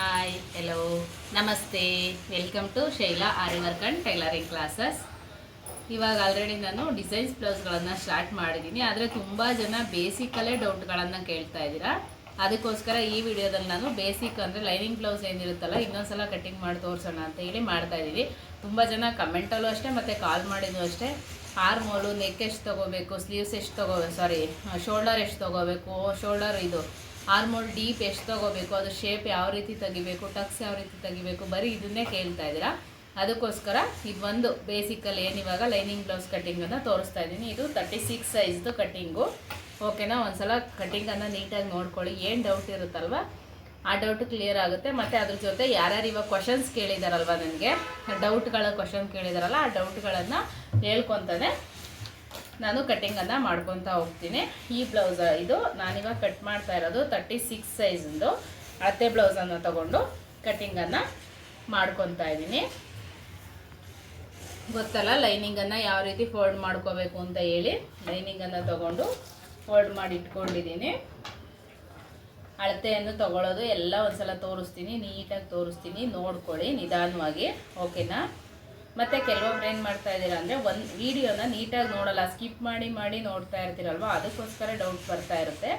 Hi hello ನಮಸ್ತೆ welcome to Shaila Aari work and tailoring classes ಇವಾಗ already ನಾನು designs ಬ್ಲೌಸ್ಗಳನ್ನು ಸ್ಟಾರ್ಟ್ ಮಾಡಿದ್ದೀನಿ ಆದರೆ ತುಂಬ ಜನ ಬೇಸಿಕಲ್ಲೇ ಡೌಟ್ಗಳನ್ನು ಕೇಳ್ತಾ ಇದ್ದೀರಾ. ಅದಕ್ಕೋಸ್ಕರ ಈ ವಿಡಿಯೋದಲ್ಲಿ ನಾನು ಬೇಸಿಕ್ ಅಂದರೆ ಲೈನಿಂಗ್ ಬ್ಲೌಸ್ ಏನಿರುತ್ತಲ್ಲ, ಇನ್ನೊಂದ್ಸಲ ಕಟ್ಟಿಂಗ್ ಮಾಡಿ ತೋರಿಸೋಣ ಅಂತ ಹೇಳಿ ಮಾಡ್ತಾ ಇದ್ದೀವಿ ತುಂಬ ಜನ ಕಮೆಂಟಲ್ಲೂ ಅಷ್ಟೇ ಮತ್ತು ಕಾಲ್ ಮಾಡಿದ್ದು ಅಷ್ಟೇ. ಆರ್ಮೋಲು ನೆಕ್ ಎಷ್ಟು ತೊಗೋಬೇಕು ಸ್ಲೀವ್ಸ್ ಎಷ್ಟು ತೊಗೋಬೇಕು ಸಾರಿ ಶೋಲ್ಡರ್ ಎಷ್ಟು ತೊಗೋಬೇಕು ಶೋಲ್ಡರ್ ಇದು. ಆರ್ಮೋಲ್ ಡೀಪ್ ಎಷ್ಟು ತೊಗೋಬೇಕು, ಅದು ಶೇಪ್ ಯಾವ ರೀತಿ ತೆಗಿಬೇಕು ಟಕ್ಸ್ ಯಾವ ರೀತಿ ತೆಗಿಬೇಕು, ಬರೀ ಇದನ್ನೇ ಕೇಳ್ತಾ ಇದ್ದೀರಾ? ಅದಕ್ಕೋಸ್ಕರ ಇದು ಒಂದು ಬೇಸಿಕಲ್ಲಿ ಏನಿವಾಗ ಲೈನಿಂಗ್ ಬ್ಲೌಸ್ ಕಟ್ಟಿಂಗನ್ನು ತೋರಿಸ್ತಾ ಇದ್ದೀನಿ. ಇದು ತರ್ಟಿ ಸಿಕ್ಸ್ ಸೈಜ್ದು ಕಟ್ಟಿಂಗು ಓಕೆನಾ ಒಂದ್ಸಲ ಕಟ್ಟಿಂಗನ್ನು ನೀಟಾಗಿ ನೋಡ್ಕೊಳ್ಳಿ. ಏನು ಡೌಟ್ ಇರುತ್ತಲ್ವ? ಆ ಡೌಟ್ ಕ್ಲಿಯರ್ ಆಗುತ್ತೆ. ಮತ್ತು ಅದ್ರ ಜೊತೆ ಯಾರ್ಯಾರು ಇವಾಗ ಕ್ವಶನ್ಸ್ ಕೇಳಿದಾರಲ್ವ ನನಗೆ? ಡೌಟ್ಗಳ ಕ್ವಶನ್ ಕೇಳಿದಾರಲ್ಲ, ಆ ಡೌಟ್ಗಳನ್ನು ಹೇಳ್ಕೊತಾನೆ ನಾನು ಕಟ್ಟಿಂಗನ್ನು ಮಾಡ್ಕೊತಾ ಹೋಗ್ತೀನಿ. ಈ ಬ್ಲೌಸ್ ಇದು ನಾನಿವಾಗ ಕಟ್ ಮಾಡ್ತಾ ಇರೋದು ತರ್ಟಿ ಸಿಕ್ಸ್ ಸೈಜಿಂದು ಅತ್ತೆ ಬ್ಲೌಸನ್ನು ತಗೊಂಡು ಕಟ್ಟಿಂಗನ್ನು ಮಾಡ್ಕೊತಾ ಇದ್ದೀನಿ. ಗೊತ್ತಲ್ಲ ಲೈನಿಂಗನ್ನು ಯಾವ ರೀತಿ ಫೋಲ್ಡ್ ಮಾಡ್ಕೋಬೇಕು ಅಂತ ಹೇಳಿ. ಲೈನಿಂಗನ್ನು ತಗೊಂಡು ಫೋಲ್ಡ್ ಮಾಡಿ ಇಟ್ಕೊಂಡಿದ್ದೀನಿ. ಅಳತೆಯನ್ನು ತಗೊಳ್ಳೋದು ಎಲ್ಲ ಒಂದ್ಸಲ ತೋರಿಸ್ತೀನಿ, ನೀಟಾಗಿ ತೋರಿಸ್ತೀನಿ, ನೋಡ್ಕೊಳ್ಳಿ ನಿಧಾನವಾಗಿ. ಓಕೆನಾ ಮತ್ತು ಕೆಲವೊಬ್ರು ಏನು ಮಾಡ್ತಾ ಇದ್ದೀರಾ ಅಂದ್ರೆ ಒಂದು ವಿಡಿಯೋನ ನೀಟಾಗಿ ನೋಡಲ್ಲ, ಸ್ಕಿಪ್ ಮಾಡಿ ಮಾಡಿ ನೋಡ್ತಾ ಇರ್ತೀರಲ್ವ? ಅದಕ್ಕೋಸ್ಕರ ಡೌಟ್ ಬರ್ತಾ ಇರುತ್ತೆ.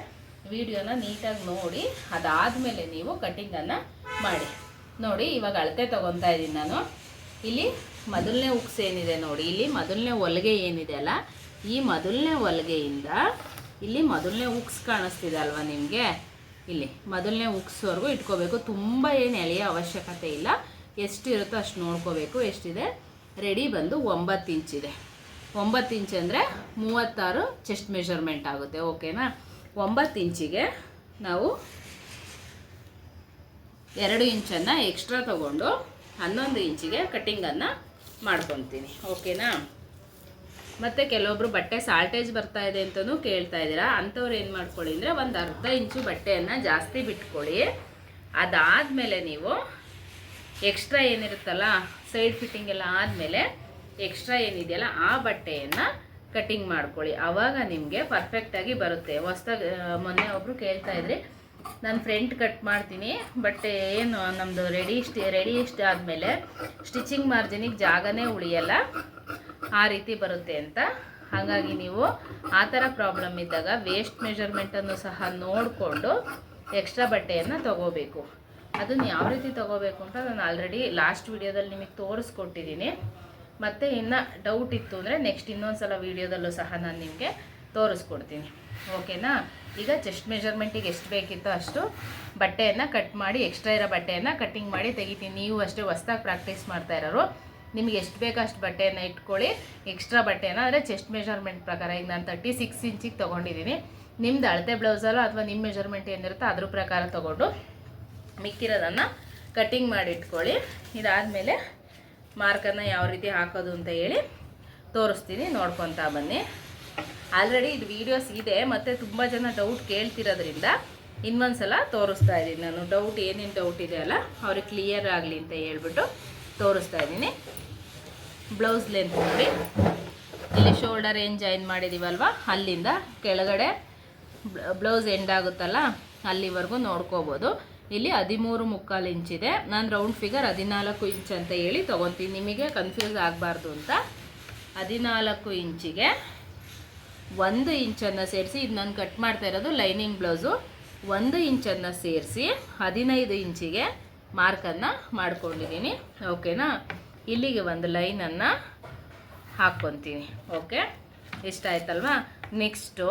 ವಿಡಿಯೋನ ನೀಟಾಗಿ ನೋಡಿ, ಅದಾದಮೇಲೆ ನೀವು ಕಟ್ಟಿಂಗನ್ನು ಮಾಡಿ. ನೋಡಿ, ಇವಾಗ ಅಳತೆ ತಗೊಂತಾ ಇದ್ದೀನಿ ನಾನು. ಇಲ್ಲಿ ಮೊದಲನೇ ಉಕ್ಸ್ ಏನಿದೆ ನೋಡಿ, ಇಲ್ಲಿ ಮೊದಲನೇ ಹೊಲಿಗೆ ಏನಿದೆ ಅಲ್ಲ, ಈ ಮೊದಲನೇ ಹೊಲಿಗೆಯಿಂದ ಇಲ್ಲಿ ಮೊದಲನೇ ಉಕ್ಸ್ ಕಾಣಿಸ್ತಿದೆ ಅಲ್ವಾ ನಿಮಗೆ? ಇಲ್ಲಿ ಮೊದಲನೇ ಉಕ್ಸ್ವರೆಗೂ ಇಟ್ಕೋಬೇಕು. ತುಂಬ ಏನು ಎಳೆಯೋ ಅವಶ್ಯಕತೆ ಇಲ್ಲ. ಎಷ್ಟಿರುತ್ತೋ ಅಷ್ಟು ನೋಡ್ಕೋಬೇಕು. ಎಷ್ಟಿದೆ? ರೆಡಿ ಬಂದು ಒಂಬತ್ತು ಇಂಚಿದೆ ಒಂಬತ್ತು ಇಂಚ್ ಅಂದರೆ ಮೂವತ್ತಾರು ಚೆಸ್ಟ್ ಮೆಷರ್ಮೆಂಟ್ ಆಗುತ್ತೆ ಓಕೆನಾ ಒಂಬತ್ತು ಇಂಚಿಗೆ ನಾವು ಎರಡು ಇಂಚನ್ನು ಎಕ್ಸ್ಟ್ರಾ ತಗೊಂಡು ಹನ್ನೊಂದು ಇಂಚಿಗೆ ಕಟ್ಟಿಂಗನ್ನು ಮಾಡ್ಕೊತೀನಿ ಓಕೆನಾ ಮತ್ತು ಕೆಲವೊಬ್ಬರು ಬಟ್ಟೆ ಸಾಲ್ಟೇಜ್ ಬರ್ತಾ ಇದೆ ಅಂತಲೂ ಕೇಳ್ತಾ ಇದ್ದೀರಾ. ಅಂಥವ್ರು ಏನು ಮಾಡ್ಕೊಳ್ಳಿ ಅಂದರೆ ಒಂದು ಅರ್ಧ ಇಂಚು ಬಟ್ಟೆಯನ್ನು ಜಾಸ್ತಿ ಬಿಟ್ಕೊಳ್ಳಿ. ಅದಾದಮೇಲೆ ನೀವು ಎಕ್ಸ್ಟ್ರಾ ಏನಿರುತ್ತಲ್ಲ ಸೈಡ್ ಫಿಟ್ಟಿಂಗ್ ಎಲ್ಲ ಆದಮೇಲೆ ಎಕ್ಸ್ಟ್ರಾ ಏನಿದೆಯಲ್ಲ, ಆ ಬಟ್ಟೆಯನ್ನು ಕಟ್ಟಿಂಗ್ ಮಾಡ್ಕೊಳ್ಳಿ. ಆವಾಗ ನಿಮಗೆ ಪರ್ಫೆಕ್ಟಾಗಿ ಬರುತ್ತೆ. ಹೊಸ್ದಾಗಿ ಮೊನ್ನೆ ಒಬ್ಬರು ಕೇಳ್ತಾ ಇದ್ರಿ, ನಾನು ಫ್ರಂಟ್ ಕಟ್ ಮಾಡ್ತೀನಿ ಬಟ್ ಏನು ನಮ್ಮದು ರೆಡಿ ಸ್ಟಿ ರೆಡಿ ಇಷ್ಟ ಆದಮೇಲೆ ಸ್ಟಿಚಿಂಗ್ ಮಾರ್ಜಿನಿಗೆ ಜಾಗನೇ ಉಳಿಯಲ್ಲ. ಆ ರೀತಿ ಬರುತ್ತೆ ಅಂತ. ಹಾಗಾಗಿ ನೀವು ಆ ಥರ ಪ್ರಾಬ್ಲಮ್ ಇದ್ದಾಗ ವೇಸ್ಟ್ ಮೆಷರ್ಮೆಂಟನ್ನು ಸಹ ನೋಡಿಕೊಂಡು ಎಕ್ಸ್ಟ್ರಾ ಬಟ್ಟೆಯನ್ನು ತಗೋಬೇಕು. ಅದನ್ನು ಯಾವ ರೀತಿ ತಗೋಬೇಕು ಅಂತ ನಾನು ಆಲ್ರೆಡಿ ಲಾಸ್ಟ್ ವಿಡಿಯೋದಲ್ಲಿ ನಿಮಗೆ ತೋರಿಸ್ಕೊಟ್ಟಿದ್ದೀನಿ ಮತ್ತು ಇನ್ನು ಡೌಟ್ ಇತ್ತು ಅಂದರೆ ನೆಕ್ಸ್ಟ್ ಇನ್ನೊಂದು ಸಲ ವೀಡಿಯೋದಲ್ಲೂ ಸಹ ನಾನು ನಿಮಗೆ ತೋರಿಸ್ಕೊಡ್ತೀನಿ. ಓಕೆನಾ ಈಗ ಚೆಸ್ಟ್ ಮೆಷರ್ಮೆಂಟಿಗೆ ಎಷ್ಟು ಬೇಕಿತ್ತೋ ಅಷ್ಟು ಬಟ್ಟೆಯನ್ನು ಕಟ್ ಮಾಡಿ ಎಕ್ಸ್ಟ್ರಾ ಇರೋ ಬಟ್ಟೆಯನ್ನು ಕಟ್ಟಿಂಗ್ ಮಾಡಿ ತೆಗಿತೀನಿ. ನೀವು ಅಷ್ಟೇ ಹೊಸ್ದಾಗಿ ಪ್ರಾಕ್ಟೀಸ್ ಮಾಡ್ತಾ ಇರೋರು, ನಿಮಗೆ ಎಷ್ಟು ಬೇಕೋ ಅಷ್ಟು ಬಟ್ಟೆಯನ್ನು ಇಟ್ಕೊಳ್ಳಿ. ಎಕ್ಸ್ಟ್ರಾ ಬಟ್ಟೆನ ಅಂದರೆ ಚೆಸ್ಟ್ ಮೆಜರ್ಮೆಂಟ್ ಪ್ರಕಾರ ಈಗ ನಾನು ತರ್ಟಿ ಸಿಕ್ಸ್ ಇಂಚಿಗೆ ತೊಗೊಂಡಿದ್ದೀನಿ ನಿಮ್ದು ಅಳತೆ ಬ್ಲೌಸಲ್ಲೋ ಅಥವಾ ನಿಮ್ಮ ಮೆಷರ್ಮೆಂಟ್ ಏನಿರುತ್ತೋ ಅದ್ರ ಪ್ರಕಾರ ತೊಗೊಂಡು ಮಿಕ್ಕಿರೋದನ್ನು ಕಟ್ಟಿಂಗ್ ಮಾಡಿಟ್ಕೊಳ್ಳಿ. ಇದಾದಮೇಲೆ ಮಾರ್ಕನ್ನು ಯಾವ ರೀತಿ ಹಾಕೋದು ಅಂತ ಹೇಳಿ ತೋರಿಸ್ತೀನಿ, ನೋಡ್ಕೊತಾ ಬನ್ನಿ. ಆಲ್ರೆಡಿ ಇದು ವೀಡಿಯೋಸ್ ಇದೆ, ಮತ್ತು ತುಂಬ ಜನ ಡೌಟ್ ಕೇಳ್ತಿರೋದ್ರಿಂದ ಇನ್ನೊಂದು ಸಲ ತೋರಿಸ್ತಾ ಇದ್ದೀನಿ ನಾನು. ಡೌಟ್ ಏನೇನು ಡೌಟ್ ಇದೆ ಅಲ್ಲ, ಅವ್ರಿಗೆ ಕ್ಲಿಯರ್ ಆಗಲಿ ಅಂತ ಹೇಳ್ಬಿಟ್ಟು ತೋರಿಸ್ತಾ ಇದ್ದೀನಿ. ಬ್ಲೌಸ್ ಲೆಂತ್ ನೋಡಿ. ಇಲ್ಲಿ ಶೋಲ್ಡರ್ ಏನು ಜಾಯಿನ್ ಮಾಡಿದ್ದೀವಲ್ವ ಅಲ್ಲಿಂದ ಕೆಳಗಡೆ ಬ್ಲೌಸ್ ಎಂಡ್ ಆಗುತ್ತಲ್ಲ, ಅಲ್ಲಿವರೆಗೂ ನೋಡ್ಕೋಬೋದು. ಇಲ್ಲಿ ಹದಿಮೂರು ಮುಕ್ಕಾಲು ಇಂಚಿದೆ ನಾನು ರೌಂಡ್ ಫಿಗರ್ ಹದಿನಾಲ್ಕು ಇಂಚ್ ಅಂತ ಹೇಳಿ ತೊಗೊತೀನಿ. ನಿಮಗೆ ಕನ್ಫ್ಯೂಸ್ ಆಗಬಾರ್ದು ಅಂತ. ಹದಿನಾಲ್ಕು ಇಂಚಿಗೆ ಒಂದು ಇಂಚನ್ನು ಸೇರಿಸಿ, ಇದು ನಾನು ಕಟ್ ಮಾಡ್ತಾ ಇರೋದು ಲೈನಿಂಗ್ ಬ್ಲೌಸು ಒಂದು ಇಂಚನ್ನು ಸೇರಿಸಿ ಹದಿನೈದು ಇಂಚಿಗೆ ಮಾರ್ಕನ್ನು ಮಾಡ್ಕೊಂಡಿದ್ದೀನಿ ಓಕೆನಾ ಇಲ್ಲಿಗೆ ಒಂದು ಲೈನನ್ನು ಹಾಕ್ಕೊತೀನಿ. ಓಕೆ ಇಷ್ಟ ಆಯ್ತಲ್ವಾ? ನೆಕ್ಸ್ಟು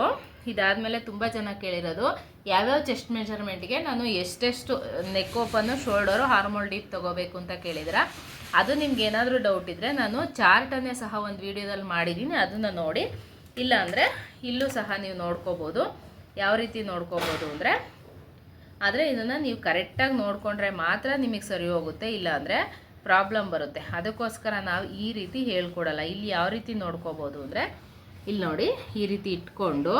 ಇದಾದಮೇಲೆ ತುಂಬ ಜನ ಕೇಳಿರೋದು, ಯಾವ್ಯಾವ ಚೆಸ್ಟ್ ಮೆಜರ್ಮೆಂಟ್ಗೆ ನಾನು ಎಷ್ಟೆಷ್ಟು neck open shoulder armhole deep ತೊಗೋಬೇಕು ಅಂತ ಕೇಳಿದ್ರ. ಅದು ನಿಮ್ಗೆ ಏನಾದರೂ ಡೌಟ್ ಇದ್ದರೆ ನಾನು ಚಾರ್ಟನ್ನೇ ಸಹ ಒಂದು ವಿಡಿಯೋದಲ್ಲಿ ಮಾಡಿದ್ದೀನಿ ಅದನ್ನು ನೋಡಿ. ಇಲ್ಲ ಅಂದರೆ ಇಲ್ಲೂ ಸಹ ನೀವು ನೋಡ್ಕೋಬೋದು. ಯಾವ ರೀತಿ ನೋಡ್ಕೋಬೋದು ಅಂದರೆ, ಆದರೆ ಇದನ್ನು ನೀವು ಕರೆಕ್ಟಾಗಿ ನೋಡಿಕೊಂಡ್ರೆ ಮಾತ್ರ ನಿಮಗೆ ಸರಿ ಹೋಗುತ್ತೆ ಇಲ್ಲಾಂದರೆ ಪ್ರಾಬ್ಲಮ್ ಬರುತ್ತೆ. ಅದಕ್ಕೋಸ್ಕರ ನಾವು ಈ ರೀತಿ ಹೇಳ್ಕೊಡಲ್ಲ. ಇಲ್ಲಿ ಯಾವ ರೀತಿ ನೋಡ್ಕೋಬೋದು ಅಂದರೆ, ಇಲ್ಲಿ ನೋಡಿ, ಈ ರೀತಿ ಇಟ್ಕೊಂಡು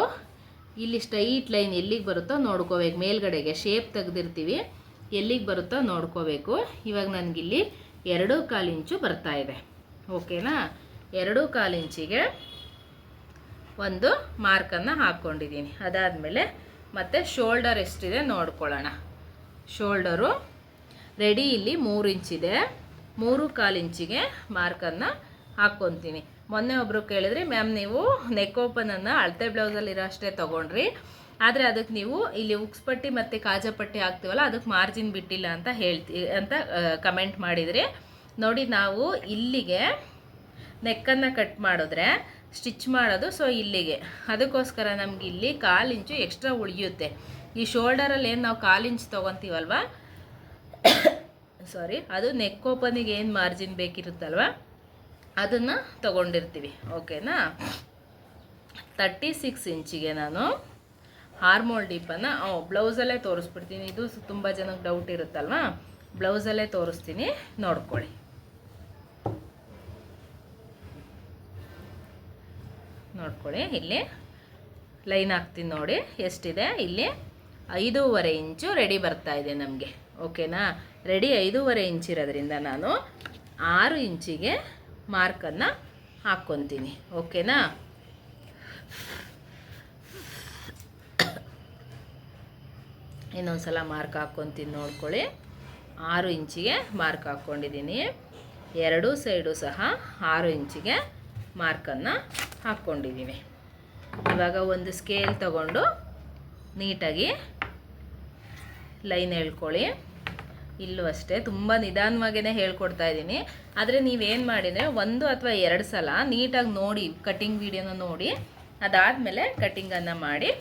ಇಲ್ಲಿ ಸ್ಟ್ರೈಟ್ ಲೈನ್ ಎಲ್ಲಿಗೆ ಬರುತ್ತೋ ನೋಡ್ಕೋಬೇಕು. ಮೇಲ್ಗಡೆಗೆ ಶೇಪ್ ತೆಗೆದಿರ್ತೀವಿ, ಎಲ್ಲಿಗೆ ಬರುತ್ತೋ ನೋಡ್ಕೋಬೇಕು. ಇವಾಗ ನನಗಿಲ್ಲಿ ಎರಡೂ ಕಾಲು ಇಂಚು ಬರ್ತಾ ಇದೆ. ಓಕೆನಾ ಎರಡೂ ಕಾಲು ಇಂಚಿಗೆ ಒಂದು ಮಾರ್ಕನ್ನು ಹಾಕ್ಕೊಂಡಿದ್ದೀನಿ ಅದಾದಮೇಲೆ ಮತ್ತು ಶೋಲ್ಡರ್ ಎಷ್ಟಿದೆ ನೋಡ್ಕೊಳ್ಳೋಣ. ಶೋಲ್ಡರು ರೆಡಿ ಇಲ್ಲಿ ಮೂರು ಇಂಚಿದೆ. ಮೂರು ಕಾಲು ಇಂಚಿಗೆ ಮಾರ್ಕನ್ನು ಹಾಕ್ಕೊತೀನಿ. ಮೊನ್ನೆ ಒಬ್ಬರು ಕೇಳಿದ್ರಿ ಮ್ಯಾಮ್ ನೀವು ನೆಕ್ ಓಪನನ್ನು ಅಳತೆ ಬ್ಲೌಸಲ್ಲಿರೋ ಅಷ್ಟೇ ತೊಗೊಂಡ್ರಿ. ಆದರೆ ಅದಕ್ಕೆ ನೀವು ಇಲ್ಲಿ ಉಕ್ಸ್ಪಟ್ಟಿ ಮತ್ತು ಕಾಜಪಟ್ಟಿ ಹಾಕ್ತೀವಲ್ಲ, ಅದಕ್ಕೆ ಮಾರ್ಜಿನ್ ಬಿಟ್ಟಿಲ್ಲ ಅಂತ ಹೇಳ್ತಿ, ಅಂತ ಕಮೆಂಟ್ ಮಾಡಿದ್ರಿ. ನೋಡಿ, ನಾವು ಇಲ್ಲಿಗೆ ನೆಕ್ಕನ್ನು ಕಟ್ ಮಾಡಿದ್ರೆ ಸ್ಟಿಚ್ ಮಾಡೋದು ಸೊ ಇಲ್ಲಿಗೆ. ಅದಕ್ಕೋಸ್ಕರ ನಮ್ಗೆ ಇಲ್ಲಿ ಕಾಲು ಇಂಚು ಎಕ್ಸ್ಟ್ರಾ ಉಳಿಯುತ್ತೆ. ಈ ಶೋಲ್ಡರಲ್ಲಿ ಏನು ನಾವು ಕಾಲು ಇಂಚ್ ತೊಗೊತೀವಲ್ವ? ಸಾರಿ ಅದು ನೆಕ್ ಓಪನಿಗೆ ಏನು ಮಾರ್ಜಿನ್ ಬೇಕಿರುತ್ತಲ್ವ? ಅದನ್ನು ತಗೊಂಡಿರ್ತೀವಿ ಓಕೆನಾ ತರ್ಟಿ ಸಿಕ್ಸ್ ಇಂಚಿಗೆ ನಾನು ಹಾರ್ಮೋಲ್ ಡೀಪನ್ನು ಬ್ಲೌಸಲ್ಲೇ ತೋರಿಸ್ಬಿಡ್ತೀನಿ. ಇದು ತುಂಬ ಜನಕ್ಕೆ ಡೌಟ್ ಇರುತ್ತಲ್ವಾ? ಬ್ಲೌಸಲ್ಲೇ ತೋರಿಸ್ತೀನಿ, ನೋಡ್ಕೊಳ್ಳಿ. ನೋಡ್ಕೊಳ್ಳಿ, ಇಲ್ಲಿ ಲೈನ್ ಹಾಕ್ತೀನಿ ನೋಡಿ, ಎಷ್ಟಿದೆ? ಇಲ್ಲಿ ಐದೂವರೆ ಇಂಚು ರೆಡಿ ಬರ್ತಾ ಇದೆ ನಮಗೆ ಓಕೆನಾ ರೆಡಿ ಐದೂವರೆ ಇಂಚ್ ಇರೋದ್ರಿಂದ ನಾನು ಆರು ಇಂಚಿಗೆ ಮಾರ್ಕನ್ನು ಹಾಕ್ಕೊತೀನಿ ಓಕೆನಾ? ಇನ್ನೊಂದು ಸಲ ಮಾರ್ಕ್ ಹಾಕ್ಕೊತೀನಿ ನೋಡ್ಕೊಳ್ಳಿ. ಆರು ಇಂಚಿಗೆ ಮಾರ್ಕ್ ಹಾಕ್ಕೊಂಡಿದ್ದೀನಿ. ಎರಡೂ ಸೈಡು ಸಹ ಆರು ಇಂಚಿಗೆ ಮಾರ್ಕನ್ನು ಹಾಕ್ಕೊಂಡಿದ್ದೀನಿ ಇವಾಗ ಒಂದು ಸ್ಕೇಲ್ ತಗೊಂಡು ನೀಟಾಗಿ ಲೈನ್ ಹೇಳ್ಕೊಳ್ಳಿ. ಇಲ್ಲೂ ಅಷ್ಟೇ. ತುಂಬ ನಿಧಾನವಾಗೇ ಹೇಳ್ಕೊಡ್ತಾ ಇದ್ದೀನಿ. ಆದರೆ ನೀವೇನು ಮಾಡಿದರೆ ಒಂದು ಅಥವಾ ಎರಡು ಸಲ ನೀಟಾಗಿ ನೋಡಿ ಕಟ್ಟಿಂಗ್ ವಿಡಿಯೋನ ನೋಡಿ, ಅದಾದಮೇಲೆ ಕಟ್ಟಿಂಗನ್ನು ಮಾಡಿ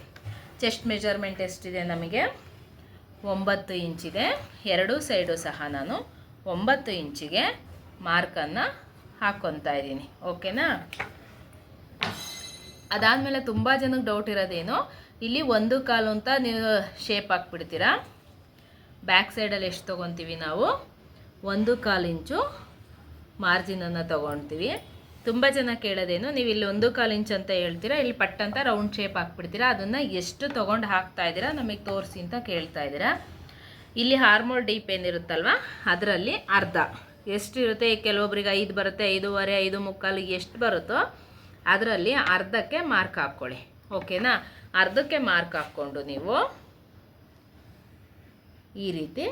ಚೆಸ್ಟ್ ಮೆಜರ್ಮೆಂಟ್ ಎಷ್ಟಿದೆ ನಮಗೆ. ಒಂಬತ್ತು ಇಂಚಿದೆ ಎರಡೂ ಸೈಡು ಸಹ ನಾನು ಒಂಬತ್ತು ಇಂಚಿಗೆ ಮಾರ್ಕನ್ನು ಹಾಕ್ಕೊತಾ ಇದ್ದೀನಿ. ಓಕೆನಾ? ಅದಾದಮೇಲೆ ತುಂಬ ಜನಕ್ಕೆ ಡೌಟ್ ಇರೋದೇನು? ಇಲ್ಲಿ ಒಂದು ಕಾಲು ಅಂತ ನೀವು ಶೇಪ್ ಹಾಕ್ಬಿಡ್ತೀರಾ? ಬ್ಯಾಕ್ ಸೈಡಲ್ಲಿ ಎಷ್ಟು ತೊಗೊತೀವಿ ನಾವು? ಒಂದು ಕಾಲು ಇಂಚು ಮಾರ್ಜಿನನ್ನು ತೊಗೊಳ್ತೀವಿ ತುಂಬ ಜನ ಕೇಳೋದೇನು, ನೀವು ಇಲ್ಲಿ ಒಂದು ಕಾಲು ಇಂಚ್ ಅಂತ ಹೇಳ್ತೀರಾ, ಇಲ್ಲಿ ಪಟ್ ಅಂತ ರೌಂಡ್ ಶೇಪ್ ಹಾಕ್ಬಿಡ್ತೀರಾ, ಅದನ್ನು ಎಷ್ಟು ತೊಗೊಂಡು ಹಾಕ್ತಾ ಇದ್ದೀರಾ ನಮಗೆ ತೋರಿಸಿ ಅಂತ ಕೇಳ್ತಾ ಇದ್ದೀರಾ. ಇಲ್ಲಿ ಹಾರ್ಮೋಲ್ ಡೀಪ್ ಏನಿರುತ್ತಲ್ವ, ಅದರಲ್ಲಿ ಅರ್ಧ. ಎಷ್ಟಿರುತ್ತೆ ಕೆಲವೊಬ್ರಿಗೆ ಐದು ಬರುತ್ತೆ, ಐದೂವರೆ, ಐದು ಮುಕ್ಕಾಲು ಎಷ್ಟು ಬರುತ್ತೋ ಅದರಲ್ಲಿ ಅರ್ಧಕ್ಕೆ ಮಾರ್ಕ್ ಹಾಕ್ಕೊಳ್ಳಿ. ಓಕೆನಾ ಅರ್ಧಕ್ಕೆ ಮಾರ್ಕ್ ಹಾಕ್ಕೊಂಡು ನೀವು ಈ ರೀತಿ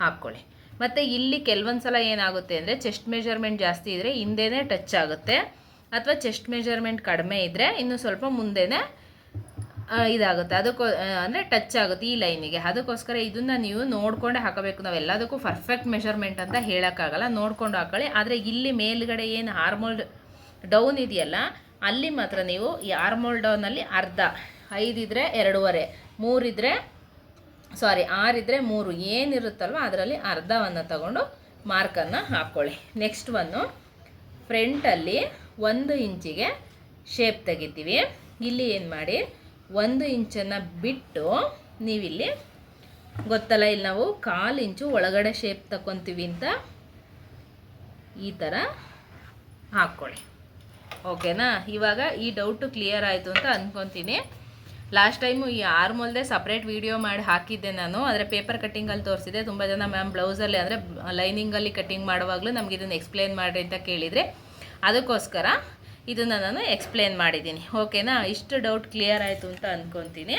ಹಾಕ್ಕೊಳ್ಳಿ. ಮತ್ತು ಇಲ್ಲಿ ಕೆಲವೊಂದು ಸಲ ಏನಾಗುತ್ತೆ ಅಂದರೆ ಚೆಸ್ಟ್ ಮೆಜರ್ಮೆಂಟ್ ಜಾಸ್ತಿ ಇದ್ದರೆ ಹಿಂದೆನೇ ಟಚ್ ಆಗುತ್ತೆ. ಅಥವಾ ಚೆಸ್ಟ್ ಮೆಜರ್ಮೆಂಟ್ ಕಡಿಮೆ ಇದ್ದರೆ ಇನ್ನು ಸ್ವಲ್ಪ ಮುಂದೆನೇ ಇದಾಗುತ್ತೆ. ಅದಕ್ಕೋ ಅಂದರೆ ಟಚ್ ಆಗುತ್ತೆ ಈ ಲೈನಿಗೆ ಅದಕ್ಕೋಸ್ಕರ ಇದನ್ನು ನೀವು ನೋಡ್ಕೊಂಡೇ ಹಾಕಬೇಕು. ನಾವು ಎಲ್ಲದಕ್ಕೂ ಪರ್ಫೆಕ್ಟ್ ಮೆಷರ್ಮೆಂಟ್ ಅಂತ ಹೇಳೋಕ್ಕಾಗಲ್ಲ. ನೋಡ್ಕೊಂಡು ಹಾಕೊಳ್ಳಿ. ಆದರೆ ಇಲ್ಲಿ ಮೇಲ್ಗಡೆ ಏನು ಹಾರ್ಮೋಲ್ ಡೌನ್ ಇದೆಯಲ್ಲ, ಅಲ್ಲಿ ಮಾತ್ರ ನೀವು ಈ ಆರ್ಮೋಲ್ ಡೌನಲ್ಲಿ ಅರ್ಧ ಐದಿದ್ರೆ ಎರಡೂವರೆ ಮೂರಿದ್ರೆ ಸಾರಿ ಆರಿದ್ರೆ ಮೂರು. ಏನಿರುತ್ತಲ್ವ ಅದರಲ್ಲಿ ಅರ್ಧವನ್ನು ತಗೊಂಡು ಮಾರ್ಕನ್ನು ಹಾಕ್ಕೊಳ್ಳಿ ನೆಕ್ಸ್ಟ್ ಒಂದು. ಫ್ರಂಟಲ್ಲಿ ಒಂದು ಇಂಚಿಗೆ ಶೇಪ್ ತೆಗಿತೀವಿ. ಇಲ್ಲಿ ಏನು ಮಾಡಿ? ಒಂದು ಇಂಚನ್ನು ಬಿಟ್ಟು ನೀವಿಲ್ಲಿ ಗೊತ್ತಲ್ಲ, ಇಲ್ಲಿ ನಾವು ಕಾಲು ಇಂಚು ಒಳಗಡೆ ಶೇಪ್ ತಗೊತೀವಿ ಅಂತ ಈ ಥರ ಹಾಕ್ಕೊಳ್ಳಿ ಓಕೆನಾ ಇವಾಗ ಈ ಡೌಟು ಕ್ಲಿಯರ್ ಆಯಿತು ಅಂತ ಅಂದ್ಕೊತೀನಿ ಲಾಸ್ಟ್ ಟೈಮು ಈ ಆರ್ಮೋಲ್ದೆ ಸಪ್ರೇಟ್ ವಿಡಿಯೋ ಮಾಡಿ ಹಾಕಿದ್ದೆ ನಾನು. ಆದರೆ ಪೇಪರ್ ಕಟ್ಟಿಂಗಲ್ಲಿ ತೋರಿಸಿದೆ. ತುಂಬ ಜನ ಮ್ಯಾಮ್ ಬ್ಲೌಸಲ್ಲಿ ಅಂದರೆ ಲೈನಿಂಗಲ್ಲಿ ಕಟ್ಟಿಂಗ್ ಮಾಡುವಾಗಲೂ ನಮ್ಗೆ ಇದನ್ನು ಎಕ್ಸ್ಪ್ಲೇನ್ ಮಾಡಿ ಅಂತ ಕೇಳಿದರೆ, ಅದಕ್ಕೋಸ್ಕರ ಇದನ್ನು ನಾನು ಎಕ್ಸ್ಪ್ಲೇನ್ ಮಾಡಿದ್ದೀನಿ. ಓಕೆನಾ ಇಷ್ಟು ಡೌಟ್ ಕ್ಲಿಯರ್ ಆಯಿತು ಅಂತ ಅಂದ್ಕೊತೀನಿ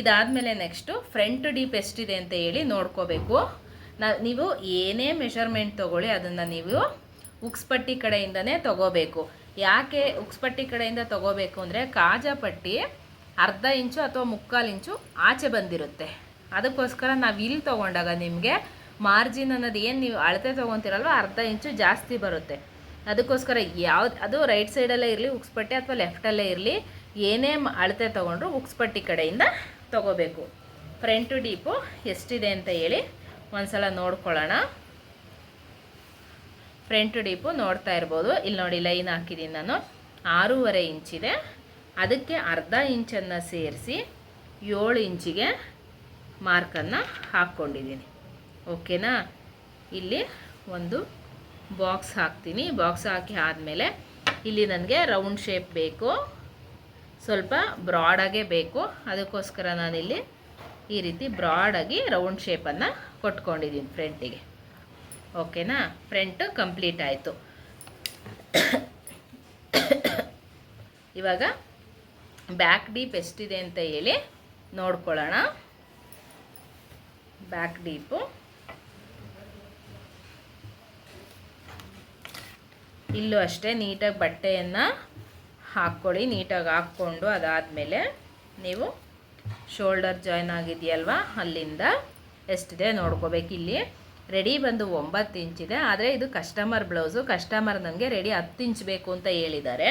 ಇದಾದಮೇಲೆ ನೆಕ್ಸ್ಟು ಫ್ರಂಟ್ ಡೀಪ್ ಎಷ್ಟಿದೆ ಅಂತ ಹೇಳಿ ನೋಡ್ಕೋಬೇಕು. ನಾ, ನೀವು ಏನೇ ಮೆಷರ್ಮೆಂಟ್ ತೊಗೊಳ್ಳಿ, ಅದನ್ನು ನೀವು ಉಕ್ಸ್ಪಟ್ಟಿ ಕಡೆಯಿಂದನೇ ತಗೋಬೇಕು. ಯಾಕೆ ಉಕ್ಸ್ಪಟ್ಟಿ ಕಡೆಯಿಂದ ತಗೋಬೇಕು ಅಂದರೆ, ಕಾಜಾ ಪಟ್ಟಿ ಅರ್ಧ ಇಂಚು ಅಥವಾ ಮುಕ್ಕಾಲು ಇಂಚು ಆಚೆ ಬಂದಿರುತ್ತೆ. ಅದಕ್ಕೋಸ್ಕರ ನಾವು ಇಲ್ಲಿ ತೊಗೊಂಡಾಗ ನಿಮಗೆ ಮಾರ್ಜಿನ್ ಅನ್ನೋದು ಏನು ನೀವು ಅಳತೆ ತೊಗೊತೀರಲ್ವ ಅರ್ಧ ಇಂಚು ಜಾಸ್ತಿ ಬರುತ್ತೆ. ಅದಕ್ಕೋಸ್ಕರ ಯಾವ್ದು, ಅದು ರೈಟ್ ಸೈಡಲ್ಲೇ ಇರಲಿ ಉಕ್ಸ್ಪಟ್ಟಿ ಅಥವಾ ಲೆಫ್ಟಲ್ಲೇ ಇರಲಿ, ಏನೇ ಅಳತೆ ತೊಗೊಂಡ್ರು ಉಕ್ಸ್ಪಟ್ಟಿ ಕಡೆಯಿಂದ ತಗೋಬೇಕು. ಫ್ರಂಟ್ ಡೀಪು ಎಷ್ಟಿದೆ ಅಂತ ಹೇಳಿ ಒಂದ್ಸಲ ನೋಡ್ಕೊಳ್ಳೋಣ. ಫ್ರಂಟ್ ಡೀಪು ನೋಡ್ತಾ ಇರ್ಬೋದು. ಇಲ್ಲಿ ನೋಡಿ ಲೈನ್ ಹಾಕಿದ್ದೀನಿ ನಾನು. ಆರೂವರೆ ಇಂಚಿದೆ. ಅದಕ್ಕೆ ಅರ್ಧ ಇಂಚನ್ನು ಸೇರಿಸಿ ಏಳು ಇಂಚಿಗೆ ಮಾರ್ಕನ್ನು ಹಾಕ್ಕೊಂಡಿದ್ದೀನಿ. ಓಕೆನಾ? ಇಲ್ಲಿ ಒಂದು ಬಾಕ್ಸ್ ಹಾಕ್ತೀನಿ. ಬಾಕ್ಸ್ ಹಾಕಿ ಆದಮೇಲೆ ಇಲ್ಲಿ ನನಗೆ ರೌಂಡ್ ಶೇಪ್ ಬೇಕು. ಸ್ವಲ್ಪ ಬ್ರಾಡಾಗೇ ಬೇಕು. ಅದಕ್ಕೋಸ್ಕರ ನಾನಿಲ್ಲಿ ಈ ರೀತಿ ಬ್ರಾಡಾಗಿ ರೌಂಡ್ ಶೇಪನ್ನು ಕೊಟ್ಕೊಂಡಿದ್ದೀನಿ ಫ್ರಂಟಿಗೆ ಓಕೆನಾ? ಫ್ರಂಟ್ ಕಂಪ್ಲೀಟ್ ಆಯಿತು. ಇವಾಗ ಬ್ಯಾಕ್ ಡೀಪ್ ಎಷ್ಟಿದೆ ಅಂತ ಹೇಳಿ ನೋಡ್ಕೊಳ್ಳೋಣ. Back deep. ಇಲ್ಲೂ ಅಷ್ಟೇ ನೀಟಾಗಿ ಬಟ್ಟೆಯನ್ನು ಹಾಕ್ಕೊಳ್ಳಿ, ನೀಟಾಗಿ ಹಾಕ್ಕೊಂಡು ಅದಾದಮೇಲೆ ನೀವು ಶೋಲ್ಡರ್ ಜಾಯ್ನ್ ಆಗಿದೆಯಲ್ವ, ಅಲ್ಲಿಂದ ಎಷ್ಟಿದೆ ನೋಡ್ಕೋಬೇಕು. ಇಲ್ಲಿ ರೆಡಿ ಬಂದು ಒಂಬತ್ತು ಇಂಚಿದೆ, ಆದರೆ ಇದು ಕಸ್ಟಮರ್ ಬ್ಲೌಸು, ಕಸ್ಟಮರ್ ನನಗೆ ರೆಡಿ ಹತ್ತು ಇಂಚ್ ಬೇಕು ಅಂತ ಹೇಳಿದ್ದಾರೆ.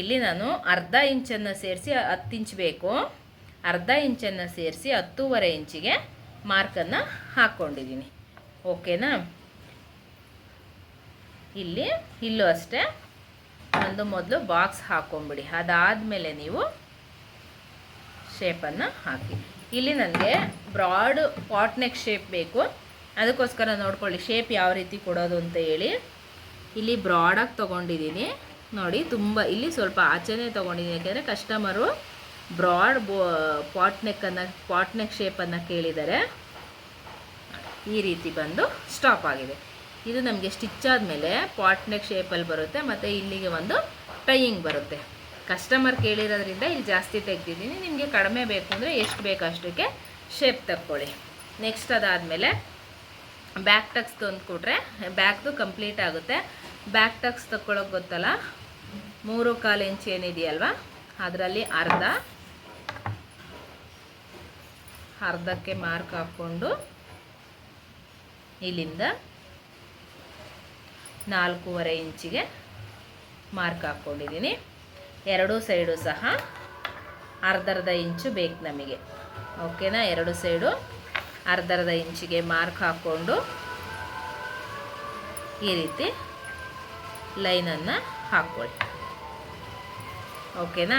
ಇಲ್ಲಿ ನಾನು ಅರ್ಧ ಇಂಚನ್ನು ಸೇರಿಸಿ ಹತ್ತು ಇಂಚ್ ಬೇಕು. ಅರ್ಧ ಇಂಚನ್ನು ಸೇರಿಸಿ ಹತ್ತೂವರೆ ಇಂಚಿಗೆ ಮಾರ್ಕನ್ನು ಹಾಕ್ಕೊಂಡಿದ್ದೀನಿ. ಓಕೆನಾ ಇಲ್ಲಿ, ಇಲ್ಲೂ ಅಷ್ಟೇ. ಒಂದು ಮೊದಲು ಬಾಕ್ಸ್ ಹಾಕ್ಕೊಂಬಿಡಿ ಅದಾದಮೇಲೆ ನೀವು ಶೇಪನ್ನು ಹಾಕಿ. ಇಲ್ಲಿ ನನಗೆ ಬ್ರಾಡ್ ಪಾಟ್ನೆಕ್ ಶೇಪ್ ಬೇಕು. ಅದಕ್ಕೋಸ್ಕರ ನೋಡ್ಕೊಳ್ಳಿ ಶೇಪ್ ಯಾವ ರೀತಿ ಕೊಡೋದು ಅಂತ ಹೇಳಿ. ಇಲ್ಲಿ ಬ್ರಾಡಾಗಿ ತೊಗೊಂಡಿದ್ದೀನಿ. ನೋಡಿ, ತುಂಬ ಇಲ್ಲಿ ಸ್ವಲ್ಪ ಆಚೆನೇ ತೊಗೊಂಡಿದ್ದೀನಿ. ಯಾಕೆಂದರೆ ಕಸ್ಟಮರು ಬ್ರಾಡ್ ಬೋ ಪಾಟ್ನೆಕ್ಕನ್ನು ಪಾಟ್ನೆಕ್ ಪಾಟ್ ನೆಕ್ ಶೇಪನ್ನು ಕೇಳಿದರೆ ಈ ರೀತಿ ಬಂದು ಸ್ಟಾಪ್ ಆಗಿದೆ. ಇದು ನಮಗೆ ಸ್ಟಿಚ್ ಆದಮೇಲೆ ಪಾಟ್ನೆಕ್ ಶೇಪಲ್ಲಿ ಬರುತ್ತೆ, ಮತ್ತು ಇಲ್ಲಿಗೆ ಒಂದು ಟೈಯಿಂಗ್ ಬರುತ್ತೆ. ಕಸ್ಟಮರ್ ಕೇಳಿರೋದ್ರಿಂದ ಇಲ್ಲಿ ಜಾಸ್ತಿ ತೆಗ್ದಿದ್ದೀನಿ. ನಿಮಗೆ ಕಡಿಮೆ ಬೇಕು ಅಂದರೆ ಎಷ್ಟು ಬೇಕು ಅಷ್ಟಕ್ಕೆ ಶೇಪ್ ತಕ್ಕೊಳ್ಳಿ. ನೆಕ್ಸ್ಟ್ ಅದಾದಮೇಲೆ ಬ್ಯಾಕ್ ಟಕ್ಸ್ ತಂದು ಕೊಟ್ರೆ ಬ್ಯಾಕ್ದು ಕಂಪ್ಲೀಟ್ ಆಗುತ್ತೆ. ಬ್ಯಾಕ್ ಟಕ್ಸ್ ತಕ್ಕೊಳ್ಳೋಕೆ ಗೊತ್ತಲ್ಲ? ಮೂರು ಕಾಲು ಇಂಚು ಏನಿದೆಯಲ್ವಾ ಅದರಲ್ಲಿ ಅರ್ಧ. ಅರ್ಧಕ್ಕೆ ಮಾರ್ಕ್ ಹಾಕ್ಕೊಂಡು ಇಲ್ಲಿಂದ ನಾಲ್ಕೂವರೆ ಇಂಚಿಗೆ ಮಾರ್ಕ್ ಹಾಕ್ಕೊಂಡಿದ್ದೀನಿ. ಎರಡೂ ಸೈಡು ಸಹ ಅರ್ಧರ್ಧ ಇಂಚು ಬೇಕು ನಮಗೆ. ಓಕೆನಾ ಎರಡು ಸೈಡು ಅರ್ಧರ್ಧ ಇಂಚಿಗೆ ಮಾರ್ಕ್ ಹಾಕ್ಕೊಂಡು ಈ ರೀತಿ ಲೈನನ್ನು ಹಾಕ್ಕೊಳ್ಳಿ. ಓಕೆನಾ?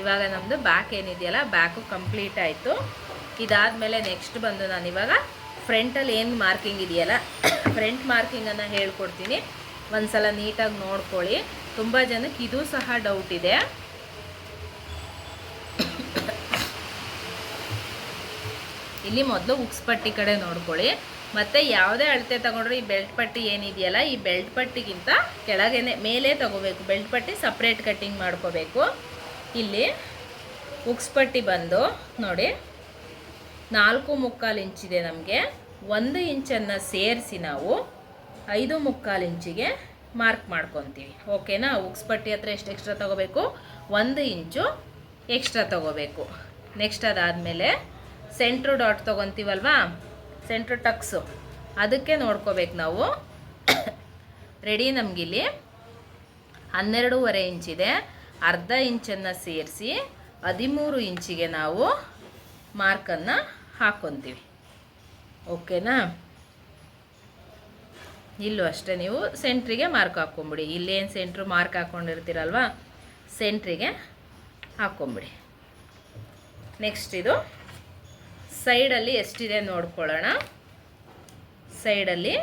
ಇವಾಗ ನಮ್ಮದು ಬ್ಯಾಕ್ ಏನಿದೆಯಲ್ಲ ಬ್ಯಾಕು ಕಂಪ್ಲೀಟ್ ಆಯಿತು. ಇದಾದಮೇಲೆ ನೆಕ್ಸ್ಟ್ ಬಂದು ನಾನು ಇವಾಗ ಫ್ರಂಟಲ್ಲಿ ಏನು ಮಾರ್ಕಿಂಗ್ ಇದೆಯಲ್ಲ ಫ್ರಂಟ್ ಮಾರ್ಕಿಂಗನ್ನು ಹೇಳ್ಕೊಡ್ತೀನಿ. ಒಂದ್ಸಲ ನೀಟಾಗಿ ನೋಡ್ಕೊಳ್ಳಿ. ತುಂಬ ಜನಕ್ಕೆ ಇದು ಸಹ ಡೌಟ್ ಇದೆ. ಇಲ್ಲಿ ಮೊದಲು ಉಕ್ಸ್ಪಟ್ಟಿ ಕಡೆ ನೋಡ್ಕೊಳ್ಳಿ. ಮತ್ತು ಯಾವುದೇ ಅಳತೆ ತಗೊಂಡ್ರೆ ಈ ಬೆಲ್ಟ್ ಪಟ್ಟಿ ಏನಿದೆಯಲ್ಲ, ಈ ಬೆಲ್ಟ್ ಪಟ್ಟಿಗಿಂತ ಕೆಳಗೇನೆ ಮೇಲೆ ತಗೋಬೇಕು. ಬೆಲ್ಟ್ ಪಟ್ಟಿ ಸಪ್ರೇಟ್ ಕಟ್ಟಿಂಗ್ ಮಾಡ್ಕೋಬೇಕು. ಇಲ್ಲಿ ಉಕ್ಸ್ ಪಟ್ಟಿ ಬಂದು ನೋಡಿ, ನಾಲ್ಕು ಮುಕ್ಕಾಲು ಇಂಚಿದೆ ನಮಗೆ. ಒಂದು ಇಂಚನ್ನು ಸೇರಿಸಿ ನಾವು ಐದು ಮುಕ್ಕಾಲು ಇಂಚಿಗೆ ಮಾರ್ಕ್ ಮಾಡ್ಕೊತೀವಿ. ಓಕೆನಾ? ಉಕ್ಸ್ ಪಟ್ಟಿ ಹತ್ರ ಎಷ್ಟು ಎಕ್ಸ್ಟ್ರಾ ತೊಗೋಬೇಕು? ಒಂದು ಇಂಚು ಎಕ್ಸ್ಟ್ರಾ ತೊಗೋಬೇಕು. ನೆಕ್ಸ್ಟ್ ಅದಾದಮೇಲೆ ಸೆಂಟ್ರು ಡಾಟ್ ತೊಗೊತೀವಲ್ವಾ? ಸೆಂಟ್ರ್ ಟಕ್ಸು ಅದಕ್ಕೆ ನೋಡ್ಕೋಬೇಕು ನಾವು. ರೆಡಿ ನಮಗಿಲ್ಲಿ. ಹನ್ನೆರಡೂವರೆ ಇಂಚಿದೆ ಅರ್ಧ ಇಂಚನ್ನು ಸೇರಿಸಿ ಹದಿಮೂರು ಇಂಚಿಗೆ ನಾವು ಮಾರ್ಕನ್ನು ಹಾಕ್ಕೊತೀವಿ ಓಕೆನಾ? ಇಲ್ಲೂ ಅಷ್ಟೇ ನೀವು ಸೆಂಟ್ರಿಗೆ ಮಾರ್ಕ್ ಹಾಕ್ಕೊಂಬಿಡಿ ಇಲ್ಲೇನು ಸೆಂಟ್ರು ಮಾರ್ಕ್ ಹಾಕ್ಕೊಂಡಿರ್ತೀರಲ್ವ ಸೆಂಟ್ರಿಗೆ ಹಾಕ್ಕೊಂಬಿಡಿ ನೆಕ್ಸ್ಟ್ ಇದು ಸೈಡಲ್ಲಿ ಎಷ್ಟಿದೆ ನೋಡ್ಕೊಳ್ಳೋಣ. ಸೈಡಲ್ಲಿ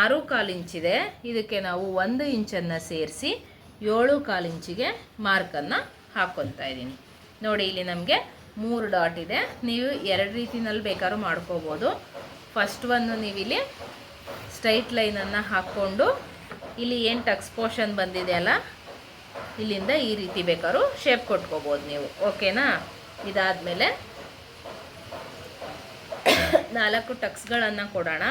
ಆರು ಕಾಲು ಇಂಚಿದೆ ಇದಕ್ಕೆ ನಾವು ಒಂದು ಇಂಚನ್ನು ಸೇರಿಸಿ ಏಳು ಕಾಲು ಇಂಚಿಗೆ ಮಾರ್ಕನ್ನು ಹಾಕ್ಕೊತಾ ಇದ್ದೀನಿ. ನೋಡಿ, ಇಲ್ಲಿ ನಮಗೆ ಮೂರು ಡಾಟ್ ಇದೆ. ನೀವು ಎರಡು ರೀತಿನಲ್ಲಿ ಬೇಕಾದ್ರೂ ಮಾಡ್ಕೋಬೋದು. ಫಸ್ಟ್ ಒಂದು ನೀವಿಲ್ಲಿ ಸ್ಟ್ರೈಟ್ ಲೈನನ್ನು ಹಾಕ್ಕೊಂಡು, ಇಲ್ಲಿ ಏನು ಟಕ್ಸ್ ಪೋರ್ಷನ್ ಬಂದಿದೆಯಲ್ಲ ಇಲ್ಲಿಂದ ಈ ರೀತಿ ಬೇಕಾದ್ರೂ ಶೇಪ್ ಕೊಟ್ಕೋಬೋದು ನೀವು. ಓಕೆನಾ ಇದಾದಮೇಲೆ ನಾಲ್ಕು ಟಕ್ಸ್ಗಳನ್ನು ಕೊಡೋಣ.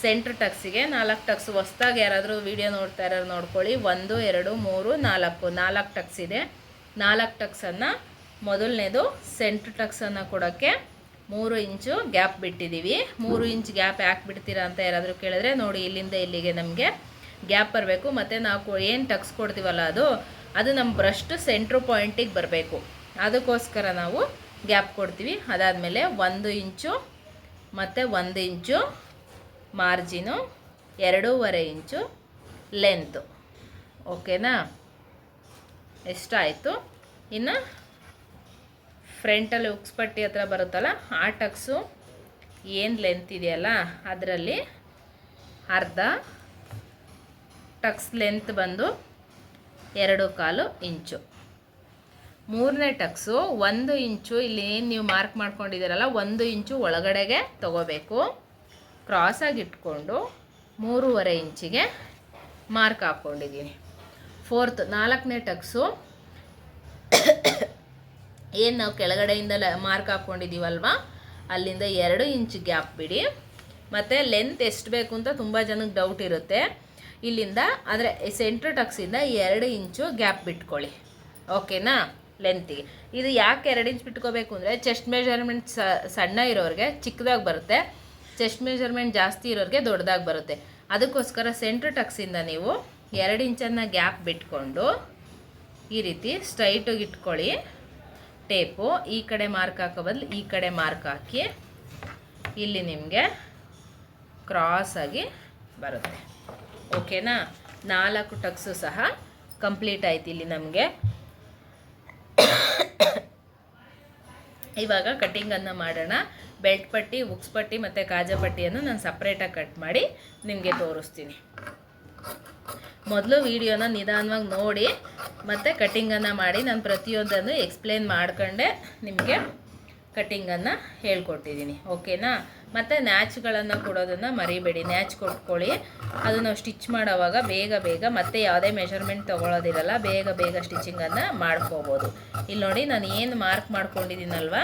ಸೆಂಟ್ರ್ ಟಕ್ಸಿಗೆ ನಾಲ್ಕು ಟಕ್ಸ್. ಹೊಸ್ದಾಗಿ ಯಾರಾದರೂ ವಿಡಿಯೋ ನೋಡ್ತಾ ಇರೋರು ನೋಡ್ಕೊಳ್ಳಿ. ಒಂದು, ಎರಡು, ಮೂರು, ನಾಲ್ಕು. ನಾಲ್ಕು ಟಕ್ಸ್ ಇದೆ. ನಾಲ್ಕು ಟಕ್ಸನ್ನು ಮೊದಲನೇದು ಸೆಂಟ್ರ್ ಟಕ್ಸನ್ನು ಕೊಡೋಕ್ಕೆ ಮೂರು ಇಂಚು ಗ್ಯಾಪ್ ಬಿಟ್ಟಿದ್ದೀವಿ. ಮೂರು ಇಂಚ್ ಗ್ಯಾಪ್ ಯಾಕೆ ಬಿಡ್ತೀರಾ ಅಂತ ಯಾರಾದರೂ ಕೇಳಿದ್ರೆ ನೋಡಿ, ಇಲ್ಲಿಂದ ಇಲ್ಲಿಗೆ ನಮಗೆ ಗ್ಯಾಪ್ ಬರಬೇಕು. ಮತ್ತು ನಾವು ಏನು ಟಕ್ಸ್ ಕೊಡ್ತೀವಲ್ಲ ಅದು ಅದು ನಮ್ಮ ಬ್ರಷ್ಟು ಸೆಂಟ್ರ್ ಪಾಯಿಂಟಿಗೆ ಬರಬೇಕು. ಅದಕ್ಕೋಸ್ಕರ ನಾವು ಗ್ಯಾಪ್ ಕೊಡ್ತೀವಿ. ಅದಾದಮೇಲೆ ಒಂದು ಇಂಚು ಮತ್ತು ಒಂದು ಇಂಚು ಮಾರ್ಜಿನು, ಎರಡೂವರೆ ಇಂಚು ಲೆಂತು ಓಕೆನಾ ಎಷ್ಟಾಯಿತು? ಇನ್ನು ಫ್ರಂಟಲ್ಲಿ ಉಕ್ಸ್ಪಟ್ಟಿ ಹತ್ರ ಬರುತ್ತಲ್ಲ, ಆ ಟಕ್ಸು ಏನು ಲೆಂತ್ ಇದೆಯಲ್ಲ, ಅದರಲ್ಲಿ ಅರ್ಧ ಟಕ್ಸ್ ಲೆಂತ್ ಬಂದು ಎರಡು ಕಾಲು ಇಂಚು. ಮೂರನೇ ಟಕ್ಸು, ಒಂದು ಇಂಚು ಇಲ್ಲಿ ಏನು ನೀವು ಮಾರ್ಕ್ ಮಾಡ್ಕೊಂಡಿದ್ದೀರಲ್ಲ, ಒಂದು ಇಂಚು ಒಳಗಡೆಗೆ ತಗೋಬೇಕು. ಕ್ರಾಸಾಗಿ ಇಟ್ಕೊಂಡು ಮೂರುವರೆ ಇಂಚಿಗೆ ಮಾರ್ಕ್ ಹಾಕ್ಕೊಂಡಿದ್ದೀನಿ. ಫೋರ್ತ್ ನಾಲ್ಕನೇ ಟಕ್ಸು. ಏನು ನಾವು ಕೆಳಗಡೆಯಿಂದ ಮಾರ್ಕ್ ಹಾಕ್ಕೊಂಡಿದ್ದೀವಲ್ವ? ಅಲ್ಲಿಂದ ಎರಡು ಇಂಚ್ ಗ್ಯಾಪ್ ಬಿಡಿ. ಮತ್ತು ಲೆಂತ್ ಎಷ್ಟು ಬೇಕು ಅಂತ ತುಂಬ ಜನಕ್ಕೆ ಡೌಟ್ ಇರುತ್ತೆ. ಇಲ್ಲಿಂದ, ಆದರೆ ಸೆಂಟ್ರ್ ಟಕ್ಸಿಂದ ಎರಡು ಇಂಚು ಗ್ಯಾಪ್ ಬಿಟ್ಕೊಳ್ಳಿ. ಓಕೆನಾ ಲೆಂತಿಗೆ ಇದು ಯಾಕೆ ಎರಡು ಇಂಚ್ ಬಿಟ್ಕೋಬೇಕು ಅಂದರೆ ಚೆಸ್ಟ್ ಮೆಜರ್ಮೆಂಟ್ ಸಣ್ಣ ಇರೋರಿಗೆ ಚಿಕ್ಕದಾಗಿ ಬರುತ್ತೆ. ಚೆಸ್ಟ್ ಮೆಜರ್ಮೆಂಟ್ ಜಾಸ್ತಿ ಇರೋರಿಗೆ ದೊಡ್ಡದಾಗಿ ಬರುತ್ತೆ. ಅದಕ್ಕೋಸ್ಕರ ಸೆಂಟ್ರ್ ಟಕ್ಸಿಂದ ನೀವು ಎರಡು ಇಂಚನ್ನು ಗ್ಯಾಪ್ ಬಿಟ್ಕೊಂಡು ಈ ರೀತಿ ಸ್ಟ್ರೈಟಾಗಿ ಇಟ್ಕೊಳ್ಳಿ. ಟೇಪು ಈ ಕಡೆ ಮಾರ್ಕ್ ಹಾಕೋ ಬದಲು ಈ ಕಡೆ ಮಾರ್ಕ್ ಹಾಕಿ ಇಲ್ಲಿ ನಿಮಗೆ ಕ್ರಾಸಾಗಿ ಬರುತ್ತೆ. ಓಕೆನಾ ನಾಲ್ಕು ಟಕ್ಸು ಸಹ ಕಂಪ್ಲೀಟ್ ಆಯ್ತು ಇಲ್ಲಿ ನಮಗೆ. ಇವಾಗ ಕಟ್ಟಿಂಗನ್ನು ಮಾಡೋಣ. ಬೆಲ್ಟ್ ಪಟ್ಟಿ ಉಕ್ಸ್ ಪಟ್ಟಿ ಮತ್ತು ಕಾಜಾ ಪಟ್ಟಿಯನ್ನು ನಾನು ಸಪ್ರೇಟಾಗಿ ಕಟ್ ಮಾಡಿ ನಿಮಗೆ ತೋರಿಸ್ತೀನಿ. ಮೊದಲು ವಿಡಿಯೋನ ನಿಧಾನವಾಗಿ ನೋಡಿ ಮತ್ತು ಕಟ್ಟಿಂಗನ್ನು ಮಾಡಿ ನಾನು ಪ್ರತಿಯೊಂದನ್ನು ಎಕ್ಸ್ಪ್ಲೇನ್ ಮಾಡ್ಕೊಂಡೆ ನಿಮಗೆ ಕಟ್ಟಿಂಗನ್ನು ಹೇಳ್ಕೊಟ್ಟಿದ್ದೀನಿ ಓಕೆನಾ ಮತ್ತು ನ್ಯಾಚ್ಗಳನ್ನು ಕೊಡೋದನ್ನು ಮರಿಬೇಡಿ. ನ್ಯಾಚ್ ಕೊಟ್ಕೊಳ್ಳಿ. ಅದು ಸ್ಟಿಚ್ ಮಾಡೋವಾಗ ಬೇಗ ಬೇಗ ಮತ್ತೆ ಯಾವುದೇ ಮೆಷರ್ಮೆಂಟ್ ತೊಗೊಳೋದಿರಲ್ಲ, ಬೇಗ ಬೇಗ ಸ್ಟಿಚಿಂಗನ್ನು ಮಾಡ್ಕೋಬೋದು. ಇಲ್ಲಿ ನೋಡಿ ನಾನು ಏನು ಮಾರ್ಕ್ ಮಾಡ್ಕೊಂಡಿದ್ದೀನಲ್ವ?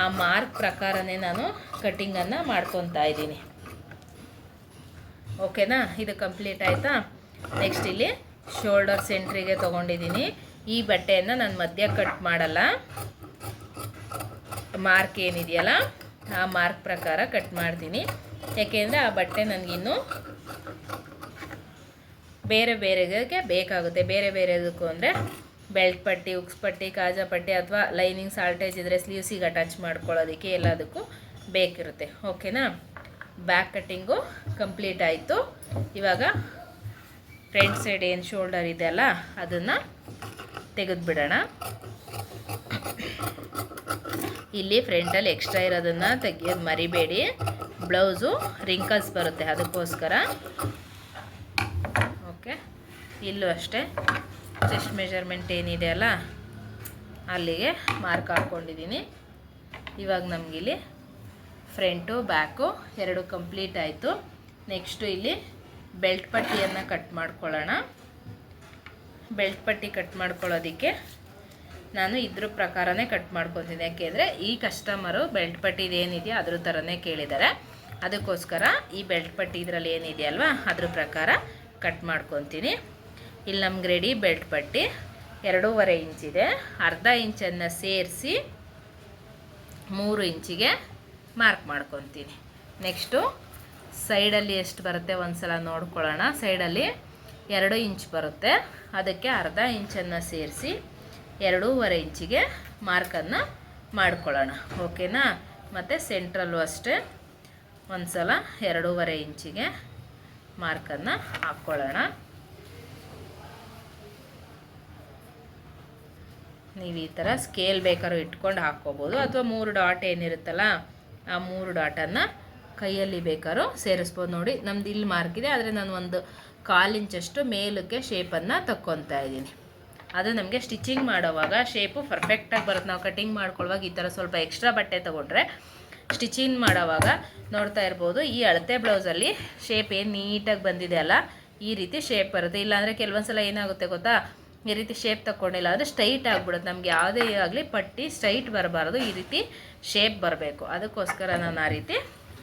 ಆ ಮಾರ್ಕ್ ಪ್ರಕಾರನೇ ನಾನು ಕಟ್ಟಿಂಗನ್ನು ಮಾಡ್ಕೊತಾ ಇದ್ದೀನಿ. ಓಕೆನಾ? ಇದು ಕಂಪ್ಲೀಟ್ ಆಯಿತಾ? ನೆಕ್ಸ್ಟ್ ಇಲ್ಲಿ ಶೋಲ್ಡರ್ ಸೆಂಟ್ರಿಗೆ ತೊಗೊಂಡಿದ್ದೀನಿ. ಈ ಬಟ್ಟೆಯನ್ನು ನಾನು ಮಧ್ಯ ಕಟ್ ಮಾಡಲ್ಲ. ಮಾರ್ಕ್ ಏನಿದೆಯಲ್ಲ? ಆ ಮಾರ್ಕ್ ಪ್ರಕಾರ ಕಟ್ ಮಾಡ್ತೀನಿ. ಯಾಕೆಂದರೆ ಆ ಬಟ್ಟೆ ನನಗಿನ್ನೂ ಬೇರೆ ಬೇರೆಗೆ ಬೇಕಾಗುತ್ತೆ. ಬೇರೆ ಬೇರೆದಕ್ಕೂ ಅಂದರೆ ಬೆಲ್ಟ್ ಪಟ್ಟಿ, ಉಕ್ಸ್ ಪಟ್ಟಿ, ಕಾಜಾ ಪಟ್ಟಿ ಅಥವಾ ಲೈನಿಂಗ್ ಸಾಲ್ಟೇಜ್ ಇದ್ದರೆ ಸ್ಲೀವ್ಸಿಗೆ ಅಟ್ಯಾಚ್ ಮಾಡ್ಕೊಳ್ಳೋದಕ್ಕೆ ಎಲ್ಲದಕ್ಕೂ ಬೇಕಿರುತ್ತೆ. ಓಕೆನಾ? ಬ್ಯಾಕ್ ಕಟ್ಟಿಂಗು ಕಂಪ್ಲೀಟ್ ಆಯಿತು. ಇವಾಗ ಫ್ರಂಟ್ ಸೈಡ್ ಏನು ಶೋಲ್ಡರ್ ಇದೆಯಲ್ಲ ಅದನ್ನು ತೆಗೆದುಬಿಡೋಣ. ಇಲ್ಲಿ ಫ್ರಂಟಲ್ಲಿ ಎಕ್ಸ್ಟ್ರಾ ಇರೋದನ್ನು ತೆಗೆಯೋದು ಮರಿಬೇಡಿ. ಬ್ಲೌಸು ರಿಂಕಲ್ಸ್ ಬರುತ್ತೆ ಅದಕ್ಕೋಸ್ಕರ. ಓಕೆ ಇಲ್ಲೂ ಅಷ್ಟೇ. ಚೆಸ್ಟ್ ಏನಿದೆ ಅಲ್ಲ, ಅಲ್ಲಿಗೆ ಮಾರ್ಕ್ ಹಾಕ್ಕೊಂಡಿದ್ದೀನಿ ಇವಾಗ ನಮಗಿಲ್ಲಿ ಫ್ರಂಟು ಬ್ಯಾಕು ಎರಡು ಕಂಪ್ಲೀಟ್ ಆಯಿತು. ನೆಕ್ಸ್ಟು ಇಲ್ಲಿ ಬೆಲ್ಟ್ ಪಟ್ಟಿಯನ್ನು ಕಟ್ ಮಾಡ್ಕೊಳ್ಳೋಣ. ಬೆಲ್ಟ್ ಪಟ್ಟಿ ಕಟ್ ಮಾಡ್ಕೊಳ್ಳೋದಕ್ಕೆ ನಾನು ಇದ್ರ ಪ್ರಕಾರನೇ ಕಟ್ ಮಾಡ್ಕೊತೀನಿ ಯಾಕೆಂದರೆ ಈ ಕಸ್ಟಮರು ಬೆಲ್ಟ್ ಪಟ್ಟಿದು ಏನಿದೆಯೋ ಅದ್ರ ಥರನೇ ಕೇಳಿದ್ದಾರೆ ಅದಕ್ಕೋಸ್ಕರ ಈ ಬೆಲ್ಟ್ ಪಟ್ಟಿ ಇದರಲ್ಲಿ ಏನಿದೆಯಲ್ವಾ ಅದ್ರ ಪ್ರಕಾರ ಕಟ್ ಮಾಡ್ಕೊತೀನಿ. ಇಲ್ಲಿ ನಮ್ಗೆ ರೆಡಿ ಬೆಲ್ಟ್ ಪಟ್ಟಿ. ಎರಡೂವರೆ ಇಂಚಿದೆ ಅರ್ಧ ಇಂಚನ್ನು ಸೇರಿಸಿ ಮೂರು ಇಂಚಿಗೆ ಮಾರ್ಕ್ ಮಾಡ್ಕೊತೀನಿ. ನೆಕ್ಸ್ಟು ಸೈಡಲ್ಲಿ ಎಷ್ಟು ಬರುತ್ತೆ ಒಂದ್ಸಲ ನೋಡ್ಕೊಳ್ಳೋಣ. ಸೈಡಲ್ಲಿ ಎರಡು ಇಂಚ್ ಬರುತ್ತೆ. ಅದಕ್ಕೆ ಅರ್ಧ ಇಂಚನ್ನು ಸೇರಿಸಿ ಎರಡೂವರೆ ಇಂಚಿಗೆ ಮಾರ್ಕನ್ನು ಮಾಡ್ಕೊಳ್ಳೋಣ. ಓಕೆನಾ ಮತ್ತು ಸೆಂಟ್ರಲ್ಲು ಅಷ್ಟೇ. ಒಂದು ಸಲ ಎರಡೂವರೆ ಇಂಚಿಗೆ ಮಾರ್ಕನ್ನು ಹಾಕ್ಕೊಳ್ಳೋಣ. ನೀವು ಈ ಥರ ಸ್ಕೇಲ್ ಬೇಕಾದ್ರೂ ಇಟ್ಕೊಂಡು ಹಾಕ್ಕೋಬೋದು. ಅಥವಾ ಮೂರು ಡಾಟ್ ಏನಿರುತ್ತಲ್ಲ, ಆ ಮೂರು ಡಾಟನ್ನು ಕೈಯಲ್ಲಿ ಬೇಕಾದ್ರೂ ಸೇರಿಸ್ಬೋದು. ನೋಡಿ, ನಮ್ದು ಇಲ್ಲಿ ಮಾರ್ಕ್ ಇದೆ, ಆದರೆ ನಾನು ಒಂದು ಕಾಲಿಂಚಷ್ಟು ಮೇಲಕ್ಕೆ ಶೇಪನ್ನು ತಕ್ಕೊತಾ ಇದ್ದೀನಿ. ಅದು ನಮಗೆ ಸ್ಟಿಚಿಂಗ್ ಮಾಡೋವಾಗ ಶೇಪು ಪರ್ಫೆಕ್ಟಾಗಿ ಬರುತ್ತೆ. ನಾವು ಕಟಿಂಗ್ ಮಾಡ್ಕೊಳ್ಳುವಾಗ ಈ ಥರ ಸ್ವಲ್ಪ ಎಕ್ಸ್ಟ್ರಾ ಬಟ್ಟೆ ತೊಗೊಂಡ್ರೆ ಸ್ಟಿಚಿಂಗ್ ಮಾಡೋವಾಗ ನೋಡ್ತಾ ಇರ್ಬೋದು. ಈ ಅಳತೆ ಬ್ಲೌಸಲ್ಲಿ ಶೇಪ್ ಏನು ನೀಟಾಗಿ ಬಂದಿದೆ ಅಲ್ಲ, ಈ ರೀತಿ ಶೇಪ್ ಬರುತ್ತೆ. ಇಲ್ಲಾಂದರೆ ಕೆಲವೊಂದು ಸಲ ಏನಾಗುತ್ತೆ ಗೊತ್ತಾ? ಈ ರೀತಿ ಶೇಪ್ ತಗೊಂಡಿಲ್ಲ ಅಂದರೆ ಸ್ಟ್ರೈಟ್ ಆಗಿಬಿಡುತ್ತೆ. ನಮ್ಗೆ ಯಾವುದೇ ಆಗಲಿ ಪಟ್ಟಿ ಸ್ಟ್ರೈಟ್ ಬರಬಾರ್ದು. ಈ ರೀತಿ ಶೇಪ್ ಬರಬೇಕು. ಅದಕ್ಕೋಸ್ಕರ ನಾನು ಆ ರೀತಿ